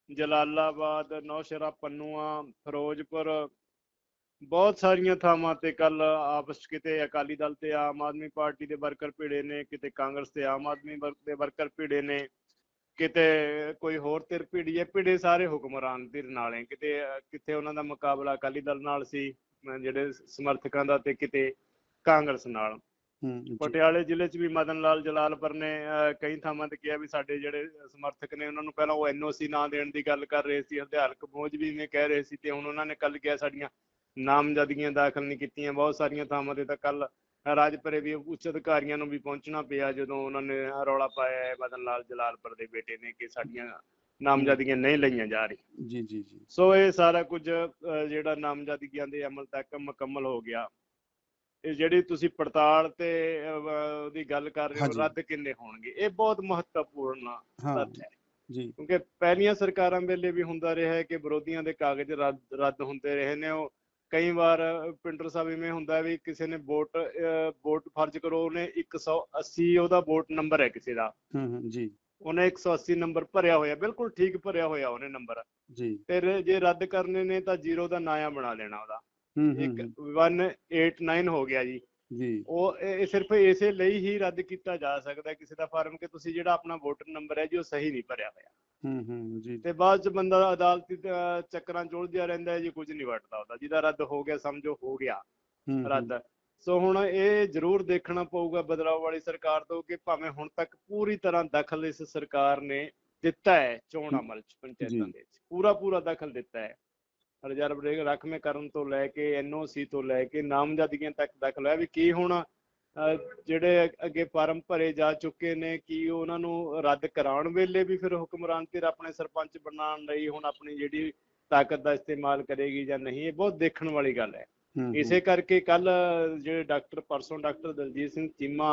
ਜਲਾਲਾਬਾਦ ਨੌਸ਼ਰਾ ਪੰਨੂਆ ਫਿਰੋਜ਼ਪੁਰ ਬਹੁਤ ਸਾਰੀਆਂ ਥਾਵਾਂ ਤੇ ਕੱਲ ਆਪਸ ਕਿਤੇ ਅਕਾਲੀ ਦਲ ਤੇ ਆਮ ਆਦਮੀ ਪਾਰਟੀ ਦੇ ਵਰਕਰ ਭਿੜੇ ਨੇ ਕਿਤੇ ਕਾਂਗਰਸ ਤੇ ਆਮ ਆਦਮੀ ਦੇ ਵਰਕਰ ਭਿੜੇ ਨੇ। ਕਿਤੇ ਕੋਈ ਹੋਰ ਧਿਰ ਭਿੜੀ ਹੈ ਭਿੜੇ ਸਾਰੇ ਹੁਕਮਰਾਨ ਧਿਰ ਨਾਲ ਹੈ। ਕਿਤੇ ਕਿਤੇ ਉਹਨਾਂ ਦਾ ਮੁਕਾਬਲਾ ਅਕਾਲੀ ਦਲ ਨਾਲ ਸੀ ਜਿਹੜੇ ਸਮਰਥਕਾਂ ਦਾ ਤੇ ਕਿਤੇ ਕਾਂਗਰਸ ਨਾਲ। ਪਟਿਆਲੇ ਜ਼ਿਲ੍ਹੇ 'ਚ ਵੀ ਮਦਨ ਲਾਲ ਜਲਾਲਪੁਰ ਨੇ ਕਈ ਥਾਵਾਂ ਤੇ ਕਿਹਾ ਵੀ ਸਾਡੇ ਜਿਹੜੇ ਸਮਰਥਕ ਨੇ ਉਹਨਾਂ ਨੂੰ ਪਹਿਲਾਂ ਉਹ ਐਨਓਸੀ ਨਾ ਦੇਣ ਦੀ ਗੱਲ ਕਰ ਰਹੇ ਸੀ ਹਰਦਿਆਲਕ ਬੋਝ ਵੀ ਨੇ ਕਹਿ ਰਹੇ ਸੀ ਤੇ ਹੁਣ ਉਹਨਾਂ ਨੇ ਕੱਲ ਕਿਹਾ ਸਾਡੀਆਂ ਨਾਮਜ਼ਦਗੀਆਂ ਦਾਖਲ ਨਹੀਂ ਕੀਤੀਆਂ ਬਹੁਤ ਸਾਰੀਆਂ ਥਾਵਾਂ ਤੇ ਤਾਂ ਕੱਲ ਰਾਜਪੁਰੇ ਵੀ ਉੱਚ ਅਧਿਕਾਰੀਆਂ ਨੂੰ ਵੀ ਪਹੁੰਚਣਾ ਪਿਆ ਜਦੋਂ ਉਹਨਾਂ ਨੇ ਰੌਲਾ ਪਾਇਆ ਹੈ ਮਦਨ ਲਾਲ ਜਲਾਲਪੁਰ ਦੇ ਬੇਟੇ ਨੇ ਕਿ ਸਾਡੀਆਂ ਨਾਮਜ਼ਦਗੀਆਂ ਨਹੀਂ ਲਈਆਂ ਜਾ ਰਹੀਆਂ। ਜੀ ਜੀ ਜੀ। ਸੋ ਇਹ ਸਾਰਾ ਕੁਝ ਜਿਹੜਾ ਨਾਮਜ਼ਦਗੀਆਂ ਦੇ ਅਮਲ ਤੱਕ ਮੁਕੰਮਲ ਹੋ ਗਿਆ। ਇਹ ਜਿਹੜੀ ਤੁਸੀਂ ਪੜਤਾਲ ਤੇ ਉਹਦੀ ਗੱਲ ਕਰ ਰਹੇ ਹੋ। ਰੱਦ ਕਿੰਨੇ ਹੋਣਗੇ? ਇਹ ਬਹੁਤ ਮਹੱਤਵਪੂਰਨ ਤੱਥ ਹੈ। ਜੀ। ਕਿਉਂਕਿ ਪਹਿਲੀਆਂ ਸਰਕਾਰਾਂ ਵੇਲੇ ਵੀ ਹੁੰਦਾ ਰਿਹਾ ਹੈ ਕਿ ਵਿਰੋਧੀਆਂ ਦੇ ਕਾਗਜ਼ ਰੱਦ ਰੱਦ ਹੁੰਦੇ ਰਹੇ ਨੇ ਉਹ ਕਈ ਵਾਰ ਪਿੰਡਰ ਸਾਹਿਬ ਇਵੇਂ ਹੁੰਦਾ ਵੀ ਕਿਸੇ ਨੇ ਵੋਟ ਵੋਟ ਫਰਜ਼ ਕਰੋ ਉਹਨੇ 180 ਉਹਦਾ ਵੋਟ ਨੰਬਰ ਹੈ ਕਿਸੇ ਦਾ। ਹੂੰ ਹੂੰ ਜੀ18 180 ਨੰਬਰ ਭਰਿਆ ਹੋਇਆ ਬਿਲਕੁਲ ਠੀਕ ਭਰਿਆ ਹੋਇਆ ਉਹਨੇ ਨੰਬਰ। ਜੀ। ਫਿਰ ਜੇ ਰੱਦ ਕਰਨੇ ਨੇ ਤਾਂ ਜ਼ੀਰੋ ਦਾ ਨਾਇਆ ਬਣਾ ਲੈਣਾ ਉਹਦਾ। ਹੂੰ ਹੂੰ ਇੱਕ ਹੂੰ, 189 ਹੋ ਗਿਆ ਜੀ। ਜੀ। ਉਹ ਇਹ ਸਿਰਫ ਇਸੇ ਲਈ ਹੀ ਰੱਦ ਕੀਤਾ ਜਾ ਸਕਦਾ ਕਿਸੇ ਦਾ ਫਾਰਮ ਕਿ ਤੁਸੀਂ ਜਿਹੜਾ ਆਪਣਾ ਵੋਟਰ ਨੰਬਰ ਹੈ ਜੀ ਉਹ ਸਹੀ ਨਹੀਂ ਭਰਿਆ ਹੋਇਆ। ਹੂੰ ਹੂੰ ਜੀ। ਤੇ ਬਾਅਦ ਚ ਬੰਦਾ ਅਦਾਲਤੀ ਚੱਕਰਾਂ ਚ ਉਲਝਿਆ ਰਹਿੰਦਾ ਹੈ ਜੀ ਕੁਝ ਨਹੀਂ ਵਟਦਾ ਉਹਦਾ। ਜਿਹਦਾ ਰੱਦ ਹੋ ਗਿਆ ਸਮਝੋ ਹੋ ਗਿਆ। ਰੱਦ। ਸੋ ਹੁਣ ਇਹ ਜ਼ਰੂਰ ਦੇਖਣਾ ਪਊਗਾ ਬਦਲਾਅ ਵਾਲੀ ਸਰਕਾਰ ਤੋਂ ਕਿ ਭਾਵੇਂ ਹੁਣ ਤੱਕ ਪੂਰੀ ਤਰ੍ਹਾਂ ਦਖਲ ਇਸ ਸਰਕਾਰ ਨੇ ਦਿੱਤਾ ਹੈ ਚੋਣ ਅਮਲ ਚ ਪੰਚਾਇਤਾਂ। ਦੇ ਵਿੱਚ। ਪੂਰਾ ਪੂਰਾ ਦਖਲ ਦਿੱਤਾ ਹੈ। ਰਿਜ਼ਰਵ ਰਾਖਵੇਂ ਕਰਨ ਤੋਂ ਲੈ ਕੇ ਐਨਓਸੀ ਤੋਂ ਲੈ ਕੇ ਨਾਮਜ਼ਦਗੀਆਂ ਤੱਕ ਦਖਲ ਹੈ ਵੀ ਕੀ ਹੁਣ ਜਿਹੜੇ ਅੱਗੇ ਫਾਰਮ ਭਰੇ ਜਾ ਚੁੱਕੇ ਨੇ ਕੀ ਉਹਨਾਂ ਨੂੰ ਰੱਦ ਕਰਾਉਣ ਵੇਲੇ ਵੀ ਫਿਰ ਹੁਕਮਰਾਨ ਧਿਰ ਆਪਣੇ ਸਰਪੰਚ ਬਣਾਉਣ ਲਈ ਹੁਣ ਆਪਣੀ ਜਿਹੜੀ ਤਾਕਤ ਦਾ ਇਸਤੇਮਾਲ ਕਰੇਗੀ ਜਾਂ ਨਹੀਂ ਇਹ ਬਹੁਤ ਦੇਖਣ ਵਾਲੀ ਗੱਲ ਹੈ। ਇਸੇ ਕਰਕੇ ਕੱਲ ਜਿਹੜੇ ਡਾਕਟਰ ਪਰਸੋਂ ਡਾਕਟਰ ਦਲਜੀਤ ਸਿੰਘ ਚੀਮਾ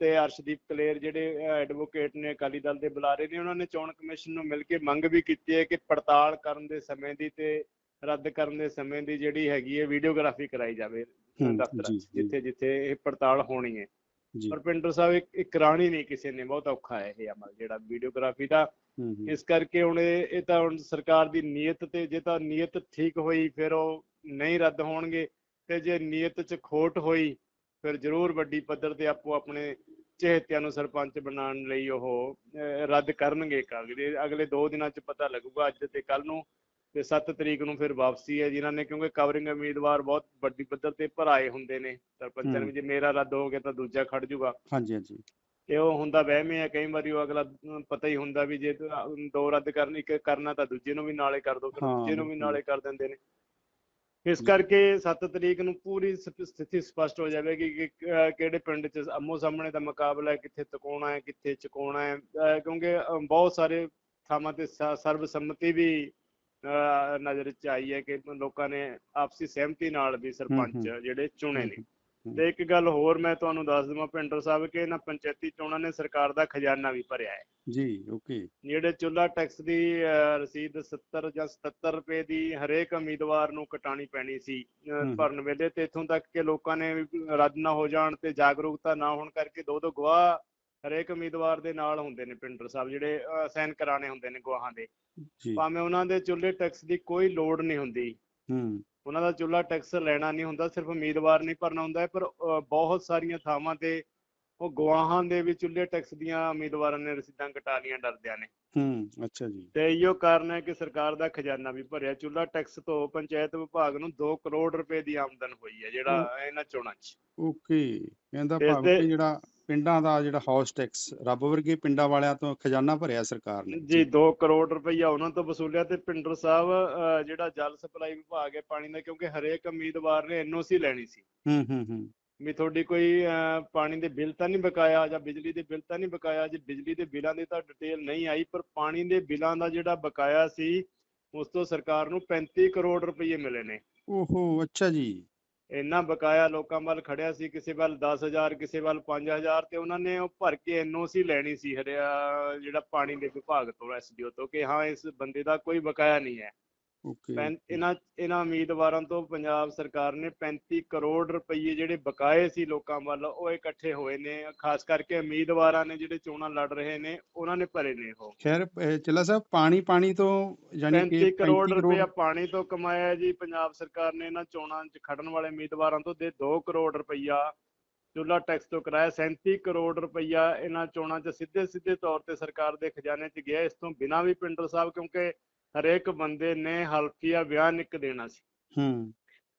ਤੇ ਅਰਸ਼ਦੀਪ ਕਲੇਰ ਜਿਹੜੇ ਐਡਵੋਕੇਟ ਨੇ ਅਕਾਲੀ ਦਲ ਦੇ ਬੁਲਾਰੇ ਨੇ ਉਹਨਾਂ ਨੇ ਚੋਣ ਕਮਿਸ਼ਨ ਨੂੰ ਮਿਲ ਕੇ ਮੰਗ ਵੀ ਕੀਤੀ ਹੈ ਕਿ ਪੜਤਾਲ ਕਰਨ ਦੇ ਸਮੇਂ ਦੀ ਤੇ ਰੱਦ ਕਰਨ ਦੇ ਸਮੇਂ ਦੀ ਜਿਹੜੀ ਹੈਗੀ ਹੈ ਵੀਡੀਓਗ੍ਰਾਫੀ ਕਰਾਈ ਜਾਵੇ ਦਫ਼ਤਰਾਂ। ਜਿੱਥੇ ਜਿੱਥੇ ਇਹ ਪੜਤਾਲ ਹੋਣੀ ਹੈ। ਜੀ। ਪਰ ਪਿੰਡਰ ਸਾਹਿਬ ਇੱਕ ਕਰਾਣੀ ਨਹੀਂ ਕਿਸੇ ਨੇ ਬਹੁਤ ਔਖਾ ਹੈ ਇਹ ਅਮਲ ਜਿਹੜਾ ਵੀਡੀਓਗ੍ਰਾਫੀ ਦਾ। ਇਸ ਕਰਕੇ ਹੁਣ ਇਹ ਇਹ ਤਾਂ ਹੁਣ ਸਰਕਾਰ ਦੀ ਨੀਅਤ ਤੇ ਜੇ ਤਾਂ ਨੀਅਤ ਠੀਕ ਹੋਈ ਫਿਰ ਉਹ ਨਹੀਂ ਰੱਦ ਹੋਣਗੇ ਤੇ ਜੇ ਨੀਅਤ 'ਚ ਖੋਟ ਹੋਈ ਫਿਰ ਜ਼ਰੂਰ ਵੱਡੀ ਪੱਧਰ ਤੇ ਆਪੋ ਆਪਣੇ ਚਹੇਤਿਆਂ ਨੂੰ ਸਰਪੰਚ ਬਣਾਉਣ ਲਈ ਉਹ ਰੱਦ ਕਰਨਗੇ ਕਾਗਜ਼। ਅਗਲੇ 2 ਦਿਨਾਂ 'ਚ ਪਤਾ ਲੱਗੂਗਾ ਅੱਜ ਤੇ ਕੱਲ ਨੂੰ ਤੇ 7 ਤਰੀਕ ਨੂੰ ਫਿਰ ਵਾਪਸੀ ਹੈ ਜਿਨ੍ਹਾਂ ਨੇ ਕਿਉਂਕਿ ਕਵਰਿੰਗ ਉਮੀਦਵਾਰ ਬਹੁਤ ਵੱਡੀ ਪੱਧਰ ਤੇ ਭਰਾਏ ਹੁੰਦੇ ਨੇ। ਸਰਪੰਚਾਂ। ਨੇ ਜੇ ਮੇਰਾ ਰੱਦ ਹੋ ਗਿਆ ਤਾਂ ਦੂਜਾ ਖੜ ਜਾਊਗਾ ਹਾਂਜੀ ਹਾਂਜੀ। ਤੇ ਉਹ ਹੁੰਦਾ ਵਹਿਮੇ ਆ ਕਈ ਵਾਰੀ ਉਹ ਅਗਲਾ ਪਤਾ ਹੀ ਹੁੰਦਾ ਵੀ ਜੇ ਦੋ ਰੱਦ ਕਰਨੀ ਇੱਕ ਕਰਨਾ ਤਾਂ ਦੂਜੇ ਨੂੰ ਵੀ ਨਾਲੇ ਕਰ ਦੋ ਫਿਰ ਦੂਜੇ ਨੂੰ ਵੀ। ਨਾਲੇ ਕਰ ਦਿੰਦੇ ਨੇ। ਇਸ ਕਰਕੇ 7 ਤਰੀਕ ਨੂੰ ਪੂਰੀ ਸਥਿ- ਸਥਿਤੀ ਸਪਸ਼ਟ ਹੋ ਜਾਵੇਗੀ ਕਿ ਕਿਹੜੇ ਪਿੰਡ 'ਚ ਆਮੋ ਸਾਹਮਣੇ ਦਾ ਮੁਕਾਬਲਾ ਹੈ ਕਿੱਥੇ ਤਕੋਣਾ ਹੈ ਕਿੱਥੇ ਚੁਕਾਉਣਾ ਹੈ ਕਿਉਂਕਿ ਬਹੁਤ ਸਾਰੇ ਥਾਵਾਂ ਤੇ ਸ- ਸਰਬਸੰਮਤੀ ਵੀ ਨਜ਼ਰ 'ਚ ਆਈ ਹੈ ਕਿ ਲੋਕਾਂ ਨੇ ਆਪਸੀ ਸਹਿਮਤੀ ਨਾਲ ਵੀ ਸਰਪੰਚ। ਜਿਹੜੇ ਚੁਣੇ ਨੇ। ਤੇ ਇੱਕ ਗੱਲ ਹੋਰ ਮੈਂ ਤੁਹਾਨੂੰ ਦੱਸ ਦਵਾਂ ਪਿੰਡਰ ਸਾਹਿਬ ਕਿ ਇਹਨਾਂ ਪੰਚਾਇਤੀ ਚੋਣਾਂ ਨੇ ਸਰਕਾਰ ਦਾ ਖਜ਼ਾਨਾ ਵੀ ਭਰਿਆ ਹੈ। ਜੀ ਓਕੇ। ਜਿਹੜੇ ਚੁੱਲਾ ਟੈਕਸ ਦੀ ਰਸੀਦ 70 ਜਾਂ 77 ਰੁਪਏ ਦੀ ਹਰੇਕ ਉਮੀਦਵਾਰ ਨੂੰ ਕਟਾਣੀ ਪੈਣੀ ਸੀ। ਭਰਨ ਵੇਲੇ ਤੇ ਇਥੋਂ ਤੱਕ ਕਿ ਲੋਕਾਂ ਨੇ ਰੱਦ ਨਾ ਹੋ ਜਾਣ ਤੇ ਜਾਗਰੂਕਤਾ ਨਾ ਹੋਣ ਕਰਕੇ ਦੋ ਦੋ ਗਵਾਹ ਹਰੇਕ ਉਮੀਦਵਾਰ ਦੇ ਨਾਲ ਹੁੰਦੇ ਨੇ ਪਿੰਡਰ ਸਾਹਿਬ ਜਿਹੜੇ ਸਾਈਨ ਕਰਾਣੇ ਹੁੰਦੇ ਨੇ ਗਵਾਹਾਂ ਦੇ। ਭਾਵੇਂ ਉਹਨਾਂ ਦੇ ਚੁੱਲੇ ਟੈਕਸ ਦੀ ਕੋਈ ਲੋੜ ਨਹੀਂ ਹੁੰਦੀ ਹੂੰ। ਉਹਨਾਂ ਦਾ ਚੁੱਲਾ ਟੈਕਸ ਲੈਣਾ ਨਹੀਂ ਹੁੰਦਾ ਸਿਰਫ ਉਮੀਦਵਾਰ ਨਹੀਂ ਭਰਨਾ ਹੁੰਦਾ ਹੈ, ਪਰ ਬਹੁਤ ਸਾਰੀਆਂ ਥਾਵਾਂ ਤੇ ਉਹ ਗਵਾਹਾਂ ਦੇ ਵੀ ਚੁੱਲੇ ਟੈਕਸ ਦੀਆਂ ਉਮੀਦਵਾਰਾਂ ਨੇ ਰਸੀਦਾਂ ਕਟਾ ਲਈਆਂ ਡਰਦਿਆਂ ਨੇ। ਹੂੰ ਅੱਛਾ ਜੀ। ਤੇ ਇਹੋ ਕਾਰਨ ਹੈ ਕਿ ਸਰਕਾਰ ਦਾ ਖਜ਼ਾਨਾ ਵੀ ਭਰਿਆ ਚੁੱਲਾ ਟੈਕਸ ਤੋਂ ਪੰਚਾਇਤ ਵਿਭਾਗ ਨੂੰ 2 ਕਰੋੜ ਰੁਪਏ ਦੀ ਆਮਦਨ ਹੋਈ ਹੈ ਜਿਹੜਾ ਇਹਨਾਂ ਚੋਣਾਂ 'ਚ। ਓਕੇ ਕਹਿੰਦਾ ਇਸ ਭਾਵ ਜਿਹੜਾ ਪਿੰਡਾਂ ਦਾ ਜਿਹੜਾ ਹਾਊਸ ਟੈਕਸ ਰੱਬ ਵਰਗੇ ਪਿੰਡਾਂ ਵਾਲਿਆਂ ਤੋਂ ਖਜ਼ਾਨਾ ਭਰਿਆ ਸਰਕਾਰ ਨੇ। ਜੀ 2 ਕਰੋੜ ਰੁਪਈਆ ਉਹਨਾਂ ਤੋਂ ਵਸੂਲਿਆ ਤੇ ਪਿੰਡਰ ਸਾਹਿਬ ਜਿਹੜਾ ਜਲ ਸਪਲਾਈ ਵਿਭਾਗ ਹੈ ਪਾਣੀ ਦਾ ਕਿਉਂਕਿ ਹਰੇਕ ਉਮੀਦਵਾਰ ਨੇ ਐਨਓਸੀ ਲੈਣੀ ਸੀ। ਹੂੰ ਹੂੰ ਹੂੰ। ਵੀ ਤੁਹਾਡੀ ਕੋਈ ਪਾਣੀ ਦੇ ਬਿੱਲ ਤਾਂ ਨਹੀਂ ਬਕਾਇਆ ਜਾਂ ਬਿਜਲੀ ਦੇ ਬਿੱਲ ਤਾਂ ਨਹੀਂ ਬਕਾਇਆ ਜੇ ਬਿਜਲੀ ਦੇ ਬਿੱਲਾਂ ਦੀ ਤਾਂ ਡਿਟੇਲ ਨਹੀਂ ਆਈ ਪਰ ਪਾਣੀ ਦੇ ਬਿੱਲਾਂ ਦਾ ਜਿਹੜਾ ਬਕਾਇਆ ਸੀ ਉਸ ਤੋਂ ਸਰਕਾਰ ਨੂੰ 35 ਕਰੋੜ ਰੁਪਏ ਮਿਲੇ ਨੇ। ਓਹੋ ਅੱਛਾ ਜੀ। ਇੰਨਾ ਬਕਾਇਆ ਲੋਕਾਂ ਵੱਲ ਖੜਿਆ ਸੀ, ਕਿਸੇ ਵੱਲ 10000 ਕਿਸੇ ਵੱਲ 5000 ਤੇ ਉਹਨਾਂ ਨੇ ਉਹ ਭਰ ਕੇ ਐਨਓਸੀ ਲੈਣੀ ਸੀ ਹਰਿਆ ਜਿਹੜਾ ਪਾਣੀ ਦੇ ਵਿਭਾਗ ਤੋਂ ਐਸਡੀਓ ਤੋਂ ਕਿ ਹਾਂ, ਇਸ ਬੰਦੇ ਦਾ ਕੋਈ ਬਕਾਇਆ ਨਹੀਂ ਹੈ। ਓਕੇ ਪੈਂ- ਇਹਨਾਂ ਇਹਨਾਂ ਉਮੀਦਵਾਰਾਂ ਤੋਂ ਪੰਜਾਬ ਸਰਕਾਰ ਨੇ 35 ਕਰੋੜ ਰੁਪਏ ਜਿਹੜੇ ਬਕਾਏ ਸੀ ਲੋਕਾਂ ਵੱਲ ਉਹ ਇਕੱਠੇ ਹੋਏ ਨੇ। ਖਾਸ ਕਰਕੇ ਉਮੀਦਵਾਰਾਂ ਨੇ ਜਿਹੜੇ ਚੋਣਾਂ ਲੜ ਰਹੇ ਨੇ ਉਹਨਾਂ ਨੇ ਭਰੇ ਨੇ ਉਹ। ਖੈਰ ਅਹ, ਚਿੱਲਾ ਸਾਹਿਬ ਪਾਣੀ ਪਾਣੀ ਤੋਂ ਯਾਨੀ ਕਿ 35 ਕਰੋੜ 35 ਰੁਪਇਆ ਪਾਣੀ ਤੋਂ ਕਮਾਇਆ ਹੈ ਜੀ। ਪੰਜਾਬ ਸਰਕਾਰ ਨੇ ਇਹਨਾਂ ਚੋਣਾਂ 'ਚ ਖੜਨ ਵਾਲੇ ਉਮੀਦਵਾਰਾਂ ਤੋਂ ਦੇ 2 ਕਰੋੜ ਰੁਪਈਆ। ਚੁੱਲਾ ਟੈਕਸ ਤੋਂ ਕਰਾਇਆ 37 ਕਰੋੜ ਰੁਪਈਆ। ਇਹਨਾਂ ਚੋਣਾਂ 'ਚ ਸਿੱਧੇ ਸਿੱਧੇ ਤੌਰ ਤੇ ਸਰਕਾਰ ਦੇ ਖਜ਼ਾਨੇ 'ਚ ਗਿਆ। ਇਸ ਤੋਂ ਬਿਨਾਂ ਵੀ ਪਿੰਡਰ ਸਾਹਿਬ ਕਿਉਂਕਿ ਹਰੇਕ ਬੰਦੇ ਨੇ ਹਲਫੀਆ ਬਿਆਨ ਇੱਕ ਦੇਣਾ ਸੀ। ਹੂੰ।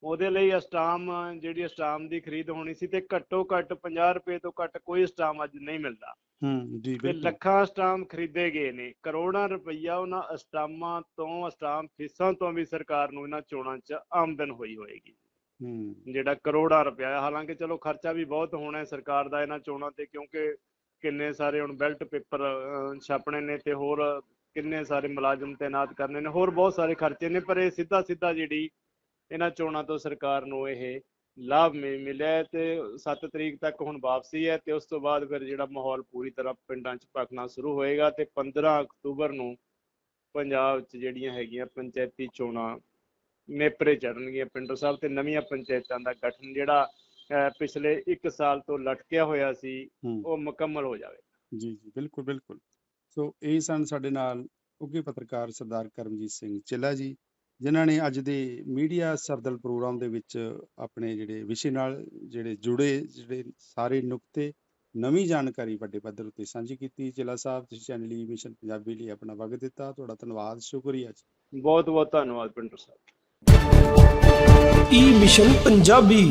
ਉਹਦੇ ਲਈ ਅਸਟਾਮ ਜਿਹੜੀ ਅਸਟਾਮ ਦੀ ਖਰੀਦ ਹੋਣੀ ਸੀ ਤੇ ਘੱਟੋ ਘੱਟ 50 ਰੁਪਏ ਤੋਂ ਘੱਟ ਕੋਈ ਅਸਟਾਮ ਅੱਜ ਨਹੀਂ ਮਿਲਦਾ। ਹੂੰ ਜੀ ਤੇ ਬਿਲਕੁਲ। ਲੱਖਾਂ ਅਸਟਾਮ ਖਰੀਦੇ ਗਏ ਨੇ। ਕਰੋੜਾਂ ਰੁਪਈਆ ਉਹਨਾਂ ਅਸਟਾਮਾਂ ਤੋਂ ਅਸਟਾਮ ਫੀਸਾਂ ਤੋਂ ਵੀ ਸਰਕਾਰ ਨੂੰ ਇਹਨਾਂ ਚੋਣਾਂ 'ਚ ਆਮਦਨ ਹੋਈ ਹੋਏਗੀ। ਹੂੰ। ਜਿਹੜਾ ਕਰੋੜਾਂ ਰੁਪਇਆ ਹਾਲਾਂਕਿ ਚਲੋ ਖਰਚਾ ਵੀ ਬਹੁਤ ਹੋਣਾ ਹੈ ਸਰਕਾਰ ਦਾ ਇਹਨਾਂ ਚੋਣਾਂ ਤੇ ਕਿਉਂਕਿ ਕਿੰਨੇ ਸਾਰੇ ਹੁਣ ਬੈਲਟ ਪੇਪਰ ਛਾਪਣੇ ਨੇ ਤੇ ਹੋਰ ਕਿੰਨੇ ਸਾਰੇ ਮੁਲਾਜ਼ਮ ਤਾਇਨਾਤ ਕਰਨੇ ਨੇ ਹੋਰ ਬਹੁਤ ਸਾਰੇ ਖਰਚੇ ਨੇ ਪਰ ਇਹ ਸਿੱਧਾ ਸਿੱਧਾ ਜਿਹੜੀ ਇਹਨਾਂ ਚੋਣਾਂ ਤੋਂ ਸਰਕਾਰ ਨੂੰ ਇਹ ਲਾਭ ਮਿਲਿਆ ਤੇ 7 ਤਰੀਕ ਤੱਕ ਹੁਣ ਵਾਪਸੀ ਹੈ ਤੇ ਉਸ ਤੋਂ ਬਾਅਦ ਫਿਰ ਜਿਹੜਾ ਮਾਹੌਲ ਪੂਰੀ ਤਰ੍ਹਾਂ ਪਿੰਡਾਂ 'ਚ ਭਖਣਾ ਸ਼ੁਰੂ ਹੋਏਗਾ ਤੇ 15 ਅਕਤੂਬਰ ਨੂੰ ਪੰਜਾਬ 'ਚ ਜਿਹੜੀਆਂ ਹੈਗੀਆਂ ਪੰਚਾਇਤੀ ਚੋਣਾਂ ਨੇਪਰੇ ਚੜਨਗੀਆਂ ਪਿੰਡੋ ਸਾਹਿਬ ਤੇ ਨਵੀਆਂ ਪੰਚਾਇਤਾਂ ਦਾ ਗਠਨ ਜਿਹੜਾ ਪਿਛਲੇ 1 ਸਾਲ ਤੋਂ ਲਟਕਿਆ ਹੋਇਆ ਸੀ ਉਹ ਮੁਕੰਮਲ ਹੋ ਜਾਵੇ ਜੀ ਜੀ ਬਿਲਕੁਲ ਬਿਲਕੁਲ। ਸੋ ਇਹ ਸਨ ਸਾਡੇ ਨਾਲ ਉੱਗੇ ਪੱਤਰਕਾਰ ਸਰਦਾਰ ਕਰਮਜੀਤ ਸਿੰਘ ਚਿੱਲਾ ਜੀ ਜਿਨ੍ਹਾਂ ਨੇ ਅੱਜ ਦੇ ਮੀਡੀਆ ਸਰਦਲ ਪ੍ਰੋਗਰਾਮ ਦੇ ਵਿੱਚ ਆਪਣੇ ਜਿਹੜੇ ਵਿਸ਼ੇ ਨਾਲ ਜਿਹੜੇ ਜੁੜੇ ਜਿਹੜੇ ਸਾਰੇ ਨੁਕਤੇ ਨਵੀਂ ਜਾਣਕਾਰੀ ਵੱਡੇ ਪੱਧਰ ਉੱਤੇ ਸਾਂਝੀ ਕੀਤੀ। ਚਿੱਲਾ ਸਾਹਿਬ ਤੁਸੀਂ ਚੈਨਲ ਈ ਮਿਸ਼ਨ ਪੰਜਾਬੀ ਲਈ ਆਪਣਾ ਵਕਤ ਦਿੱਤਾ। ਤੁਹਾਡਾ ਧੰਨਵਾਦ ਸ਼ੁਕਰੀਆ ਜੀ। ਬਹੁਤ ਬਹੁਤ ਧੰਨਵਾਦ Pinter Sahib. e E mission Punjabi.